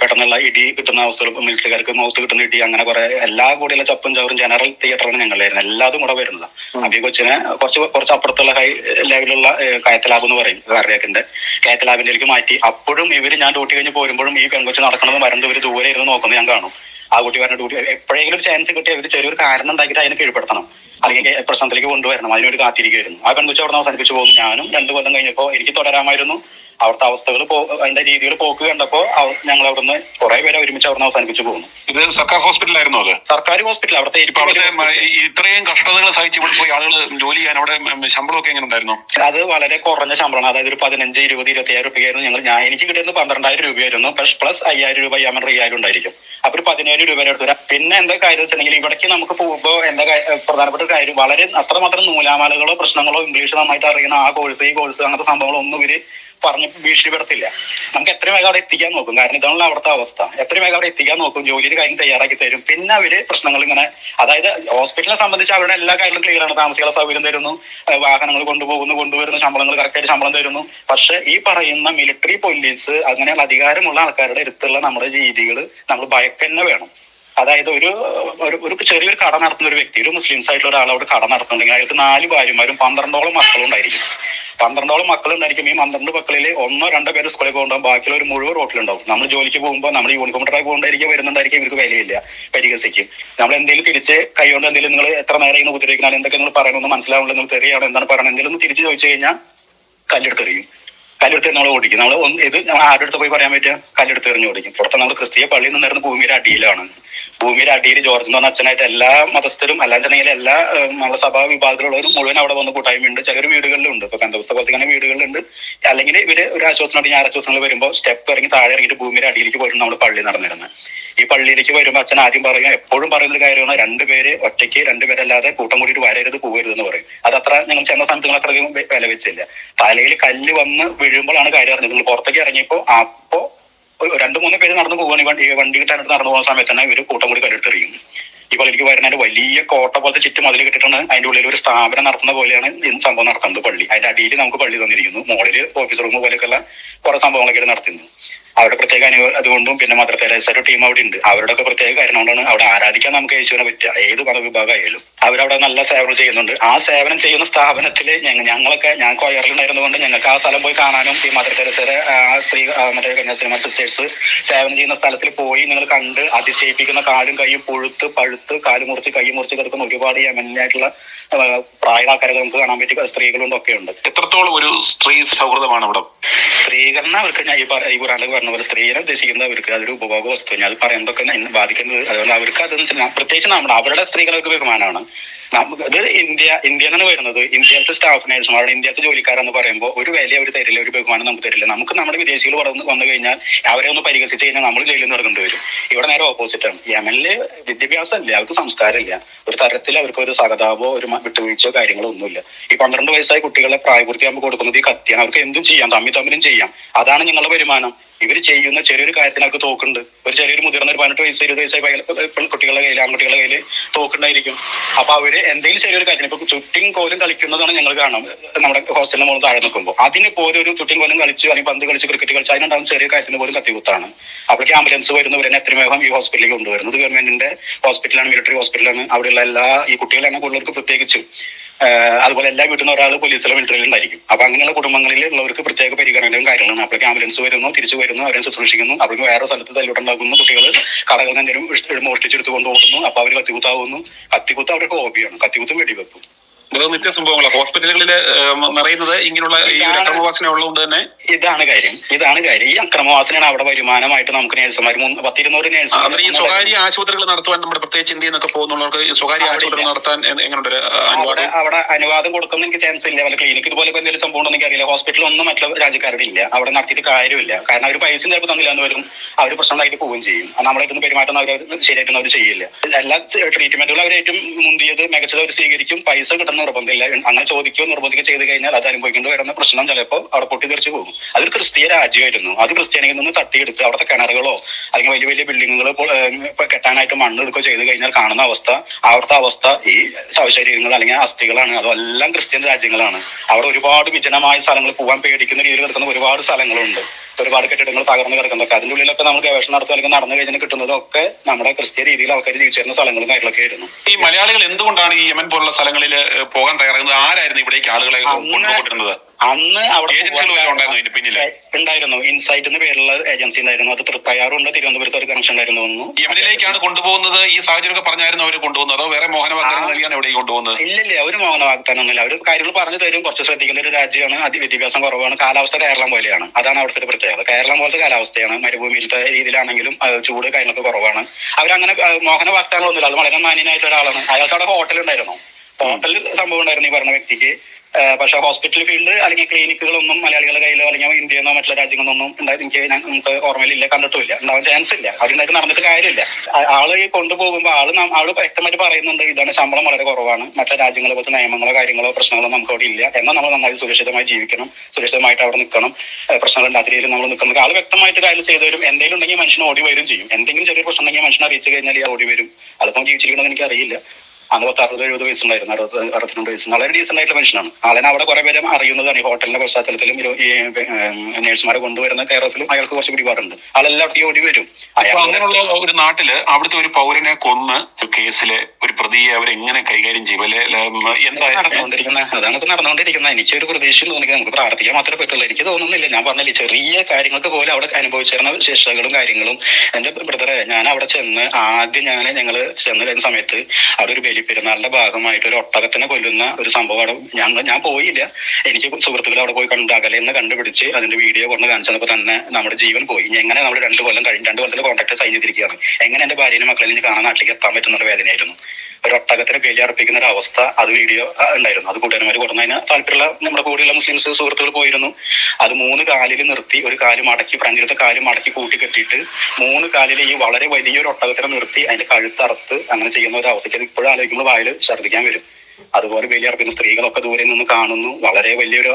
പെട്ടെന്നുള്ള ഇടി കിട്ടുന്ന അവസ്ഥകൾ മിലിറ്ററിക്കാർക്ക് മൗത്ത് കിട്ടുന്ന ഇടി അങ്ങനെ കുറെ എല്ലാ കൂടിയുള്ള ചപ്പും ചവറും ജനറൽ തിയേറ്ററാണ് ഞങ്ങളിലായിരുന്നു എല്ലാതും കൂടെ വരുന്നത്. അപ്പൊ ഈ കൊച്ചിനെ കുറച്ച് കുറച്ച് അപ്പുറത്തുള്ള ഹൈ ലെവലുള്ള കയത്തലാബ് എന്ന് പറയും കാർഡിയാക്കിന്റെ കയത്തലാബിലേക്ക് മാറ്റി. അപ്പോഴും ഇവർ ഞാൻ ഡ്യൂട്ടി കഴിഞ്ഞ് പോരുമ്പോഴും ഈ പെൺകൊച്ചി നടക്കണമെന്ന് വരുന്നത് ഇവർ ദൂരെ ഇരുന്ന് നോക്കുന്നത് ഞാൻ കാണും. ആ കുട്ടി പറഞ്ഞ ഡ്യൂട്ടി എപ്പോഴെങ്കിലും ഒരു ചാൻസ് കിട്ടി അവർ ചെറിയൊരു കാരണം ഉണ്ടാക്കിയിട്ട് അതിനെ കീഴ്പ്പെടുത്തണം. അല്ലെങ്കിൽ പ്രശ്നത്തിലേക്ക് കൊണ്ടുവരണം. അതിനൊരു കാത്തിരിക്കുമായിരുന്നു ആ പെൺകുച്ചി അവിടെ അവസാനിപ്പിച്ചു പോകുന്നു. ഞാനും രണ്ടു കൊല്ലം കഴിഞ്ഞപ്പോൾ എനിക്ക് തുടരാമായിരുന്നു. അവിടുത്തെ അവസ്ഥകൾ അതിന്റെ രീതികൾ പോക്ക് കണ്ടപ്പോ ഞങ്ങൾ അവിടുന്ന് കുറെ പേരെ ഒരുമിച്ച് അവിടുന്ന് അവസാനിപ്പിച്ചു പോകുന്നു ഇത് സർക്കാർ ഹോസ്പിറ്റലായിരുന്നു അത്? സർക്കാർ ഹോസ്പിറ്റൽ അവിടുത്തെ ഇത്രയും കഷ്ടതകൾ സഹിച്ച് ഇവിടെ പോയി ആളുകൾ ജോലി ചെയ്യാൻ അവിടെ ശമ്പളമൊക്കെ എങ്ങനെ ഉണ്ടായിരുന്നു? അത് വളരെ കുറഞ്ഞ ശമ്പളമാണ്. അതായത് ഒരു പതിനഞ്ച് ഇരുപത് ഇരുപത്തി അയ്യായിരം രൂപയായിരുന്നു ഞങ്ങൾ. ഞാൻ എനിക്ക് കിട്ടുന്നത് പന്ത്രണ്ടായിരം രൂപയായിരുന്നു. പ്ലസ് പ്ലസ് അയ്യായിരം രൂപ യാമൻ അയ്യായിരം ഉണ്ടായിരിക്കും. അപ്പൊ ഒരു പതിനായിരം രൂപ വരെ എടുത്തു. പിന്നെ എന്താ കാര്യം വെച്ചിട്ടുണ്ടെങ്കിൽ ഇവിടേക്ക് നമുക്ക് പോകുമ്പോൾ എന്താ പ്രധാനപ്പെട്ട ഒരു കാര്യം വളരെ അത്രമാത്രം നൂലാമാലകളോ പ്രശ്നങ്ങളോ ഇംഗ്ലീഷ് നന്നായിട്ട് അറിയുന്ന ആ കോഴ്സ് ഈ കോഴ്സ് അങ്ങനത്തെ സംഭവങ്ങളൊന്നും ഇവർ പറഞ്ഞ് ഭീഷണിപ്പെടുത്തില്ല നമുക്ക് എത്ര വേഗം അവിടെ എത്തിക്കാൻ നോക്കും. കാരണം ഇതാണ് അവിടുത്തെ അവസ്ഥ. എത്ര വേഗം അവിടെ എത്തിക്കാൻ നോക്കും. ജോലിയിൽ കാര്യം തയ്യാറാക്കി തരും. പിന്നെ അവർ പ്രശ്നങ്ങൾ ഇങ്ങനെ അതായത് ഹോസ്പിറ്റലിനെ സംബന്ധിച്ച് അവരുടെ എല്ലാ കാര്യങ്ങളും ക്ലിയർ ആണ്. താമസിക്കാനുള്ള സൗകര്യം തരുന്നു. വാഹനങ്ങൾ കൊണ്ടുപോകുന്നു കൊണ്ടുവരുന്നു ശമ്പളങ്ങൾ കറക്റ്റായിട്ട് ശമ്പളം തരുന്നു. പക്ഷെ ഈ പറയുന്ന മിലിറ്ററി പോലീസ് അങ്ങനെയുള്ള അധികാരമുള്ള ആൾക്കാരുടെ അടുത്തുള്ള നമ്മുടെ രീതികൾ നമ്മൾ ഭയക്കന്നെ വേണം. അതായത് ഒരു ഒരു ഒരു ചെറിയൊരു കട നടത്തുന്ന ഒരു വ്യക്തി ഒരു മുസ്ലിംസ് ആയിട്ടുള്ള ഒരാൾ അവിടെ കട നടത്തുന്നുണ്ടെങ്കിൽ അയാൾക്ക് നാല് ഭാര്യമാരും പന്ത്രണ്ടോളം മക്കളും ഉണ്ടായിരിക്കും പന്ത്രണ്ടോളം മക്കളുണ്ടായിരിക്കും ഈ പന്ത്രണ്ട് മക്കളിൽ ഒന്നോ രണ്ടോ പേര് സ്കൂളിൽ പോകുന്നുണ്ടാവും ബാക്കിയുള്ള ഒരു മുഴുവൻ റോട്ടിലുണ്ടാവും. നമ്മൾ ജോലിക്ക് പോകുമ്പോൾ നമ്മൾ യൂണിഫോം ട്രാക്ക് പോകുന്നതായിരിക്കും വരുന്നുണ്ടായിരിക്കും ഇവർക്ക് വിലയില്ല പരിഹസിക്കും. നമ്മൾ എന്തെങ്കിലും തിരിച്ച് കൈകൊണ്ട് എന്തെങ്കിലും നിങ്ങൾ എത്ര നേരം ഇങ്ങനെ ഉപദ്രവിക്കണം എന്തൊക്കെ നിങ്ങൾ പറയണമെന്ന് മനസ്സിലാവുള്ളൂ നിങ്ങൾ തെറിയാണ് എന്താണ് പറയുന്നത് എന്തെങ്കിലും തിരിച്ച് ചോദിച്ചു കഴിഞ്ഞാൽ കല്ലെടുത്ത് എറിയും കല്ലെടുത്ത് നമ്മൾ ഓടിക്കും. നമ്മൾ ഇത് ആരുടെ അടുത്ത് പോയി പറയാൻ പറ്റുക? കല്ലെടുത്ത് എറിഞ്ഞ് ഓടിക്കും. പുറത്ത് നമ്മൾ ക്രിസ്തീയ പള്ളിയിൽ നിന്നിരുന്ന ഭൂമിയുടെ അടിയിലാണ്. ഭൂമിയുടെ അടിയിൽ ജോർജ് എന്ന് പറഞ്ഞ അച്ഛനായിട്ട് എല്ലാ മതസ്ഥരും അല്ലാന്നുണ്ടെങ്കിൽ എല്ലാ നമ്മുടെ സഭാ വിഭാഗത്തിലുള്ളവരും മുഴുവൻ അവിടെ വന്ന് കൂട്ടായ്മയുണ്ട് ചിലർ വീടുകളിലുണ്ട്. ഇപ്പൊ കന്തവസ്ഥ പോലത്തെ ഇങ്ങനെ വീടുകളിലുണ്ട്. അല്ലെങ്കിൽ ഇവർ ഒരു ആശ്വാസമായിട്ട് ദിവസങ്ങൾ വരുമ്പോൾ സ്റ്റെപ്പ് ഇറങ്ങി താഴെ ഇറങ്ങിയിട്ട് ഭൂമിയുടെ അടിയിലേക്ക് പോലും നമ്മൾ പള്ളി നടന്നിരുന്നത്. ഈ പള്ളിയിലേക്ക് വരുമ്പോൾ അച്ഛൻ ആദ്യം പറയും എപ്പോഴും പറയുന്ന ഒരു കാര്യമാണ് രണ്ടുപേര് ഒറ്റയ്ക്ക് രണ്ടുപേരല്ലാതെ കൂട്ടം കൂടിയിട്ട് വരരുത് പോകരുത് എന്ന് പറയും. അത് അത്ര ഞങ്ങൾ ചെന്ന സമയത്ത് അത്രയധികം വില വെച്ചില്ല. തലയിൽ കല്ല് വന്ന് വീഴുമ്പോഴാണ് കാര്യം അറിഞ്ഞത്. നിങ്ങൾ പുറത്തേക്ക് ഇറങ്ങിയപ്പോ അപ്പോ ഒരു രണ്ട് മൂന്ന് പേര് നടന്നു പോവാണ്. ഈ വണ്ടി വണ്ടി കിട്ടാനായിട്ട് നടന്നു പോകുന്ന സമയത്ത് തന്നെ ഇവർ കൂട്ടം കൂടി കല്ലെടുത്തെറിയും ഈ പള്ളിക്ക് വരുന്നതിന്റെ വലിയ കോട്ട പോലത്തെ ചുറ്റും മതിൽ കെട്ടിട്ടാണ് അതിന്റെ ഉള്ളിൽ ഒരു സ്ഥാപനം നടത്തുന്ന പോലെയാണ് ഇന്ന് സംഭവം നടത്തുന്നത് പള്ളി. അതിന്റെ അടിയിൽ നമുക്ക് പള്ളി തന്നിരിക്കുന്നു. മുകളിൽ ഓഫീസ് റൂം പോലെയൊക്കെയുള്ള കുറെ സംഭവങ്ങളൊക്കെ നടത്തുന്നു. അവരുടെ പ്രത്യേക അനു അതുകൊണ്ടും പിന്നെ മദർ തെരേസ ഒരു ടീം അവിടെ ഉണ്ട്. അവരുടെ ഒക്കെ പ്രത്യേക കാരണം കൊണ്ടാണ് അവിടെ ആരാധിക്കാൻ നമുക്ക് യേശുവിനെ പറ്റുക. ഏത് മതവിഭാഗം ആയാലും അവരവിടെ നല്ല സേവനം ചെയ്യുന്നുണ്ട്. ആ സേവനം ചെയ്യുന്ന സ്ഥാപനത്തിൽ ഞങ്ങളൊക്കെ ഞാൻ കൊയറിലുണ്ടായിരുന്നതുകൊണ്ട് ഞങ്ങൾക്ക് ആ സ്ഥലം പോയി കാണാനും ഈ മദർ തെരേസയുടെ സ്ത്രീ മറ്റേ കന്യാസ്ത്രീമാർ സിസ്റ്റേഴ്സ് സേവനം ചെയ്യുന്ന സ്ഥലത്തിൽ പോയി നിങ്ങൾ കണ്ട് അതിശയിപ്പിക്കുന്ന കാലും കൈയും പുഴുത്ത് പഴുത്ത് കാൽ മുറിച്ച് കൈ മുറിച്ച് കിടക്കുന്ന ഒരുപാട് യമനായിട്ടുള്ള പ്രായ ആൾക്കാരെ നമുക്ക് കാണാൻ പറ്റിയ സ്ത്രീകളുണ്ട് ഒക്കെ ഉണ്ട് എത്രത്തോളം ഒരു സ്ത്രീ സൗഹൃദമാണ് അവിടെ സ്ത്രീകരണം അവർക്ക് ഞാൻ ഈ ഈ ഖുറാനിൽ പറഞ്ഞ പോലെ സ്ത്രീനെ ഉദ്ദേശിക്കുന്നത് അവർക്ക് അതൊരു ഉപഭോഗ വസ്തു ഞാൻ അത് പറയുന്നതൊക്കെ ബാധിക്കുന്നത് അതുകൊണ്ട് അവർക്ക് അതെന്ന് വെച്ചാൽ പ്രത്യേകിച്ച് നമ്മുടെ അവരുടെ സ്ത്രീകൾക്ക് ബഹുമാനമാണ്. നമുക്ക് ഇത് ഇന്ത്യ ഇന്ത്യ എന്നാണ് വരുന്നത്. ഇന്ത്യത്തെ സ്റ്റാഫ് നേഴ്സുമാരുടെ ഇന്ത്യത്തെ ജോലിക്കാരെന്ന് പറയുമ്പോൾ ഒരു വില അവർ തരില്ല ഒരു ബഹുമാനം നമുക്ക് തരില്ല. നമുക്ക് നമ്മുടെ വിദേശികൾ വന്ന് വന്നു കഴിഞ്ഞാൽ അവരെ ഒന്ന് പരിഹസിച്ച് കഴിഞ്ഞാൽ നമ്മൾ ജയിലിൽ നിന്ന് ഇറങ്ങേണ്ടി വരും. ഇവിടെ നേരെ ഓപ്പോസിറ്റ് ആണ്. യമനിൽ വിദ്യാഭ്യാസം ഇല്ല അവർക്ക് സംസ്കാരമില്ല. ഒരു തരത്തിൽ അവർക്ക് ഒരു സഹതാപോ ഒരു വിട്ടുവീഴ്ചയോ കാര്യങ്ങളോ ഒന്നുമില്ല. ഈ പന്ത്രണ്ട് വയസ്സായ കുട്ടികളെ പ്രായപൂർത്തിയാകുമ്പോൾ കൊടുക്കുന്നത് ഈ കത്തിയാണ്. അവർക്ക് എന്തും ചെയ്യാം തമ്മിൽ തമ്മിലും ചെയ്യാം. അതാണ് ഞങ്ങളുടെ വരുമാനം. ഇവർ ചെയ്യുന്ന ചെറിയൊരു കാര്യത്തിനൊക്കെ തോക്കുണ്ട്. ഒരു ചെറിയൊരു മുതിർന്ന ഒരു പതിനെട്ട് വയസ്സ് ഇരുപത് വയസ്സായി പെൺകുട്ടികളുടെ കുട്ടികളുടെ കയ്യിൽ ആൺകുട്ടികളുടെ കയ്യിൽ തോക്കുണ്ടായിരിക്കും. അപ്പൊ അവർ എന്തെങ്കിലും ചെറിയൊരു കാര്യത്തിന് ഇപ്പൊ ചുറ്റും കോലും കളിക്കുന്നതാണ് ഞങ്ങൾ കാണാം നമ്മുടെ ഹോസ്റ്റലിന് മുകളിൽ താഴെ നിൽക്കുമ്പോൾ അതിന് പോലും ഒരു ചുറ്റും കോലും കളിച്ച് അല്ലെങ്കിൽ പന്ത് കളിച്ച് ക്രിക്കറ്റ് കളിച്ച് അതിനുണ്ടാകുന്ന ചെറിയ കാര്യത്തിന് പോലും കത്തികുത്താണ്. അപ്പോഴേക്ക് ആംബുലൻസ് വരുന്നവരെ എത്രയും വേഗം ഈ ഹോസ്പിറ്റലിലേക്ക് കൊണ്ടുവരുന്നത്. ഗവൺമെന്റിന്റെ ഹോസ്പിറ്റലാണ് മിലിറ്ററി ഹോസ്പിറ്റലാണ് അവിടെയുള്ള എല്ലാ ഈ കുട്ടികളാണ് കൂടുതലർക്ക് പ്രത്യേകിച്ചും അതുപോലെ എല്ലാ വീട്ടിൽ നിന്ന് ഒരാൾ പോലീസിലോ മിലിറ്ററിയിൽ ഉണ്ടായിരിക്കും. അപ്പൊ അങ്ങനെയുള്ള കുടുംബങ്ങളിൽ ഉള്ളവർക്ക് പ്രത്യേക പരിഗണനയും കാര്യങ്ങളാണ് അപ്പോഴേക്ക് ആംബുലൻസ് വരുന്നു തിരിച്ചു വരുന്നു അവരെ ശുശ്രൂഷിക്കുന്നു. അവർക്ക് വേറെ സ്ഥലത്ത് തല്ലുണ്ടാക്കുന്നു കുട്ടികൾ കടകളിൽ നിന്നും മോഷ്ടിച്ചെടുത്ത് കൊണ്ടുപോകുന്നു. അപ്പൊ അവർ കത്തിക്കുത്താവുന്നു കത്തിക്കുത്ത് അവരുടെ ഹോബിയാണ് കത്തിക്കുത്തും വെടിവെക്കും ഇത് നിത്യസംഭവങ്ങളാണ് ഹോസ്പിറ്റലുകളിൽ നിറയുന്നത് ഇങ്ങനെയുള്ള ഈ അക്രമവാസന ഉള്ളതുകൊണ്ട് തന്നെ? ഇതാണ് കാര്യം. ഇതാണ് കാര്യം. ഈ അക്രമവാസനയാണ് അവിടെ വരുമാനമായിട്ട് നമുക്ക് നേഴ്സുമാർ പത്തിരുന്നൂറ് ആ, ഈ സ്വകാര്യ ആശുപത്രികൾ നടത്തുവാൻ നമ്മുടെ പ്രത്യേകിച്ച് ഇന്ത്യയിൽ നിന്നൊക്കെ പോകുന്നുള്ളവർക്ക് ഈ സ്വകാര്യ ആശുപത്രികൾ നടത്താൻ എങ്ങനെയുണ്ട് അവിടെ അനുവാദം? അവിടെ അനുവാദം കൊടുക്കുന്ന എനിക്ക് ചാൻസ് ഇല്ല. വല്ല ക്ലിനിക്ക് ഇതുപോലെ എന്തെങ്കിലും സംഭവം ഉണ്ടെങ്കിൽ എനിക്ക് അറിയില്ല ഹോസ്പിറ്റലിൽ ഒന്നും മറ്റുള്ള രാജ്യക്കാരുടെ ഇല്ല. അവിടെ നടത്തിയിട്ട് കാര്യമില്ല കാരണം അവർ പൈസ ചിലപ്പോൾ തന്നില്ല എന്ന് വരും. അവർ പ്രശ്നമായിട്ട് പോവുകയും ചെയ്യും. അത് നമ്മളെ ഇതൊന്നും പെരുമാറ്റം അവർ ശരിയായിട്ടൊന്നും അവർ ചെയ്യില്ല. എല്ലാ ട്രീറ്റ്മെന്റുകളും അവർ ഏറ്റവും മുന്തിയത് മികച്ചത് അവർ സ്വീകരിക്കും. പൈസ കിട്ടുന്ന നിർബന്ധമില്ല. അങ്ങനെ ചോദിക്കുകയോ നിർബന്ധിക്കുകയോ ചെയ്ത് കഴിഞ്ഞാൽ അത് അനുഭവിക്കേണ്ടി വരുന്ന പ്രശ്നം ചിലപ്പോൾ അവിടെ പൊട്ടി തെറിച്ച് പോകും. അതൊരു ക്രിസ്തീയ രാജ്യമായിരുന്നു. അത് ക്രിസ്ത്യാനിയിൽ നിന്ന് തട്ടിയെടുത്ത് അവിടുത്തെ കിണറുകളോ അല്ലെങ്കിൽ വലിയ വലിയ ബിൽഡിങ്ങുകൾ കെട്ടാനായിട്ട് മണ്ണെടുക്കുകയോ ചെയ്ത് കഴിഞ്ഞാൽ കാണുന്ന അവസ്ഥ അവിടുത്തെ അവസ്ഥ ഈ ശവശരീരങ്ങൾ അല്ലെങ്കിൽ അസ്ഥികളാണ്. അതെല്ലാം ക്രിസ്ത്യൻ രാജ്യങ്ങളാണ്. അവിടെ ഒരുപാട് വിജനമായ സ്ഥലങ്ങൾ പോകാൻ പേടിക്കുന്ന രീതിയിൽ കിടക്കുന്ന ഒരുപാട് സ്ഥലങ്ങളുണ്ട്. ഒരുപാട് കെട്ടിടങ്ങൾ തകർന്ന് കിടക്കുന്നതൊക്കെ. അതിന്റെ ഉള്ളിലൊക്കെ നമ്മൾ ഗവേഷണം നടത്തുക അല്ലെങ്കിൽ നടന്നു കഴിഞ്ഞാൽ കിട്ടുന്നതൊക്കെ നമ്മുടെ ക്രിസ്ത്യ രീതിയിൽ ആൾക്കാർ ജീവിച്ചിരുന്ന സ്ഥലങ്ങളും കാര്യങ്ങളൊക്കെ ആയിരുന്നു ഈ മലയാളികൾ എന്തുകൊണ്ടാണ് ഈ യമൻ പോലുള്ള സ്ഥലങ്ങളിൽ പോകാൻ തയ്യാറാകുന്നത് ആരായിരുന്നു ഇവിടേക്ക് ആളുകളെ കൊണ്ടുപോയിട്ടിരുന്നത് അന്ന് അവിടെ ഉണ്ടായിരുന്നു വല്ലതും ഉണ്ടായിരുന്നോ ഇൻസൈറ്റ് എന്ന പേരുള്ള ഏജൻസി ഉണ്ടായിരുന്നു. അത് തൃപ്പയാറുണ്ട് തിരുവനന്തപുരത്ത് ഒരു കണക്ഷൻ ഉണ്ടായിരുന്നു തോന്നുന്നു. യമനിലേക്കാണ് കൊണ്ടുപോകുന്നത്? ഈ സാഹചര്യമൊക്കെ പറഞ്ഞായിരുന്നു അവർ കൊണ്ടുപോകുന്നത്? അതോ വേറെ മോഹന വാഗ്ദാനം. നൽകിയാണ് എവിടേക്ക് കൊണ്ടുപോകുന്നത്? ഇല്ലില്ല ഒരു വാഗ്ദാനം ഒന്നുമില്ല അവർ കാര്യങ്ങൾ പറഞ്ഞു തരും. കുറച്ച് ശ്രദ്ധിക്കേണ്ട ഒരു രാജ്യമാണ്. അതി വിദ്യാഭ്യാസം കുറവാണ്. കാലാവസ്ഥ കേരളം പോലെയാണ്. അതാണ് അവിടുത്തെ ഒരു പ്രത്യേകത. കേരളം പോലത്തെ കാലാവസ്ഥയാണ്. മരുഭൂമിയിലത്തെ രീതിയിലാണെങ്കിലും ചൂട് കാര്യങ്ങളൊക്കെ കുറവാണ്. അവരങ്ങനെ മോഹന വാഗ്ദാനം ഒന്നുമില്ല അത് വളരെ മാന്യനായിട്ടുള്ള ഒരാളാണ്. അയാൾക്ക് അവിടെ ഹോട്ടൽ ഉണ്ടായിരുന്നു? ഹോട്ടലിൽ സംഭവം ഉണ്ടായിരുന്നു ഈ പറഞ്ഞ വ്യക്തിക്ക്. പക്ഷേ ഹോസ്പിറ്റൽ ഫീൽഡ് അല്ലെങ്കിൽ ക്ലിനിക്കുകളൊന്നും മലയാളികളുടെ കയ്യിലോ അല്ലെങ്കിൽ ഇന്ത്യന്നോ മറ്റുള്ള രാജ്യങ്ങളൊന്നും ഉണ്ടായി എനിക്ക് ഞാൻ- നമുക്ക് ഓർമ്മയിലില്ല കണ്ടിട്ടില്ല ഉണ്ടാവാൻ ചാൻസ് ഇല്ല. അവരുണ്ടായിട്ട് നടന്നിട്ട് കാര്യമില്ല. ആൾ കൊണ്ടുപോകുമ്പോൾ ആൾ ആൾ വ്യക്തമായിട്ട് പറയുന്നുണ്ട് ഇതാണ് ശമ്പളം വളരെ കുറവാണ്. മറ്റു രാജ്യങ്ങളെ പോലത്തെ നിയമങ്ങളോ കാര്യങ്ങളോ പ്രശ്നങ്ങളോ നമുക്ക് അവിടെ ഇല്ല. എന്നാൽ നമ്മൾ നന്നായി സുരക്ഷിതമായി ജീവിക്കണം. സുരക്ഷിതമായിട്ട് അവിടെ നിൽക്കണം. പ്രശ്നങ്ങൾ ഇല്ലാത്ത രീതിയിൽ നമ്മൾ നിൽക്കണം. ആൾ വ്യക്തമായിട്ട് കാര്യം ചെയ്തു വരും എന്തെങ്കിലും ഉണ്ടെങ്കിൽ മനുഷ്യന് ഓടി വരും ചെയ്യും. എന്തെങ്കിലും ചെറിയ പ്രശ്നം ഉണ്ടെങ്കിൽ മനുഷ്യനെ അറിയിച്ചു കഴിഞ്ഞാൽ ഓടി വരും. അതിപ്പം ജീവിച്ചിരിക്കണമെന്ന് എനിക്ക് അറിയില്ല അന്ന് പത്ത് അറുപത് എഴുപത് വയസ്സുണ്ടായിരുന്നു. അറുപത് അറുപത്തിരണ്ട് വയസ്സ്. വളരെ ഡീസന്റ് ആയിട്ടുള്ള മനുഷ്യനാണ്. ആളിനെ അവിടെ കുറെ പേരും അറിയുന്നതാണ് ഈ ഹോട്ടലിന്റെ പശ്ചാത്തലത്തിലും ഈ- നേഴ്സുമാരെ കൊണ്ടുവരുന്ന കെയർ ഓഫിലും അയാൾക്ക് കുറച്ച് പിടിപാടുണ്ട്. ആളെല്ലാം ഓടി വരും. അങ്ങനെയുള്ള ഒരു നാട്ടിൽ അവിടുത്തെ ഒരു പൗരനെ കൊന്ന് ഒരു കേസിലെ ഒരു പ്രതിയെ അവരെങ്ങനെ കൈകാര്യം ചെയ്യും? അല്ലെ നടന്നുകൊണ്ടിരിക്കുന്നത്. അതാണ് ഇപ്പൊ നടന്നുകൊണ്ടിരിക്കുന്നത്. എനിക്കൊരു പ്രതീക്ഷയും തോന്നിക്കുന്നത് നമുക്ക് പ്രാർത്ഥിക്കാൻ മാത്രമേ പറ്റുള്ളൂ. എനിക്ക് തോന്നുന്നില്ല. ഞാൻ പറഞ്ഞില്ല ചെറിയ കാര്യങ്ങൾക്ക് പോലും അവിടെ അനുഭവിച്ചിരുന്ന ശിക്ഷകളും കാര്യങ്ങളും. എന്റെ ബ്രദറെ ഞാൻ അവിടെ ചെന്ന് ആദ്യം ഞാൻ ഞങ്ങൾ ചെന്ന് കഴിഞ്ഞ സമയത്ത് അവിടെ ഒരു ബലിപ്പെരുന്നാളിന്റെ ഭാഗമായിട്ട് ഒരു ഒട്ടകത്തിനെ കൊല്ലുന്ന ഒരു സംഭവം അവിടെ ഞാൻ ഞാൻ പോയില്ല. എനിക്ക് സുഹൃത്തുക്കൾ അവിടെ പോയി കണ്ട് അകലെ നിന്ന് കണ്ടുപിടിച്ച് അതിന്റെ വീഡിയോ കൊണ്ട് കാണിച്ചപ്പോൾ തന്നെ നമ്മുടെ ജീവൻ പോയി. എങ്ങനെ നമ്മൾ രണ്ട് കൊല്ലം കഴിഞ്ഞ് രണ്ട് കൊല്ലത്തിൽ കോൺടാക്ട് സൈൻ ചെയ്തിരിക്കുകയാണ്? എങ്ങനെ എന്റെ ഭാര്യയും മക്കളെ എനിക്ക് കാണാൻ നാട്ടിലേക്ക് എത്താൻ പറ്റുന്ന ഒരു വേദനയായിരുന്നു. ഒരു ഒട്ടകത്തിന് ബലി അർപ്പിക്കുന്ന ഒരു അവസ്ഥ അത് വീഡിയോ ഉണ്ടായിരുന്നു. അത് കൂട്ടുകാരന്മാർ കൊടുക്കുന്നതിന് താല്പര്യമുള്ള നമ്മുടെ കൂടെയുള്ള മുസ്ലിംസ് സുഹൃത്തുക്കൾ പോയിരുന്നു. അത് മൂന്ന് കാലിൽ നിർത്തി ഒരു കാൽ മടക്കി ഫ്രണ്ടിലത്തെ കാൽ മടക്കി കൂട്ടി കെട്ടിയിട്ട് മൂന്ന് കാലിൽ ഈ വളരെ വലിയൊരു ഒട്ടകത്തിനെ നിർത്തി അതിന്റെ കഴുത്തറുത്ത് അങ്ങനെ ചെയ്യുന്ന ഒരു അവസ്ഥയ്ക്ക് അത് ഇപ്പോഴും ആലോചിക്കുമ്പോൾ വായിൽ ഛർദ്ദിക്കാൻ വരും. അതുപോലെ വലിയ അർപ്പിക്കുന്ന സ്ത്രീകളൊക്കെ ദൂരെ നിന്ന് കാണുന്നു. വളരെ വലിയൊരു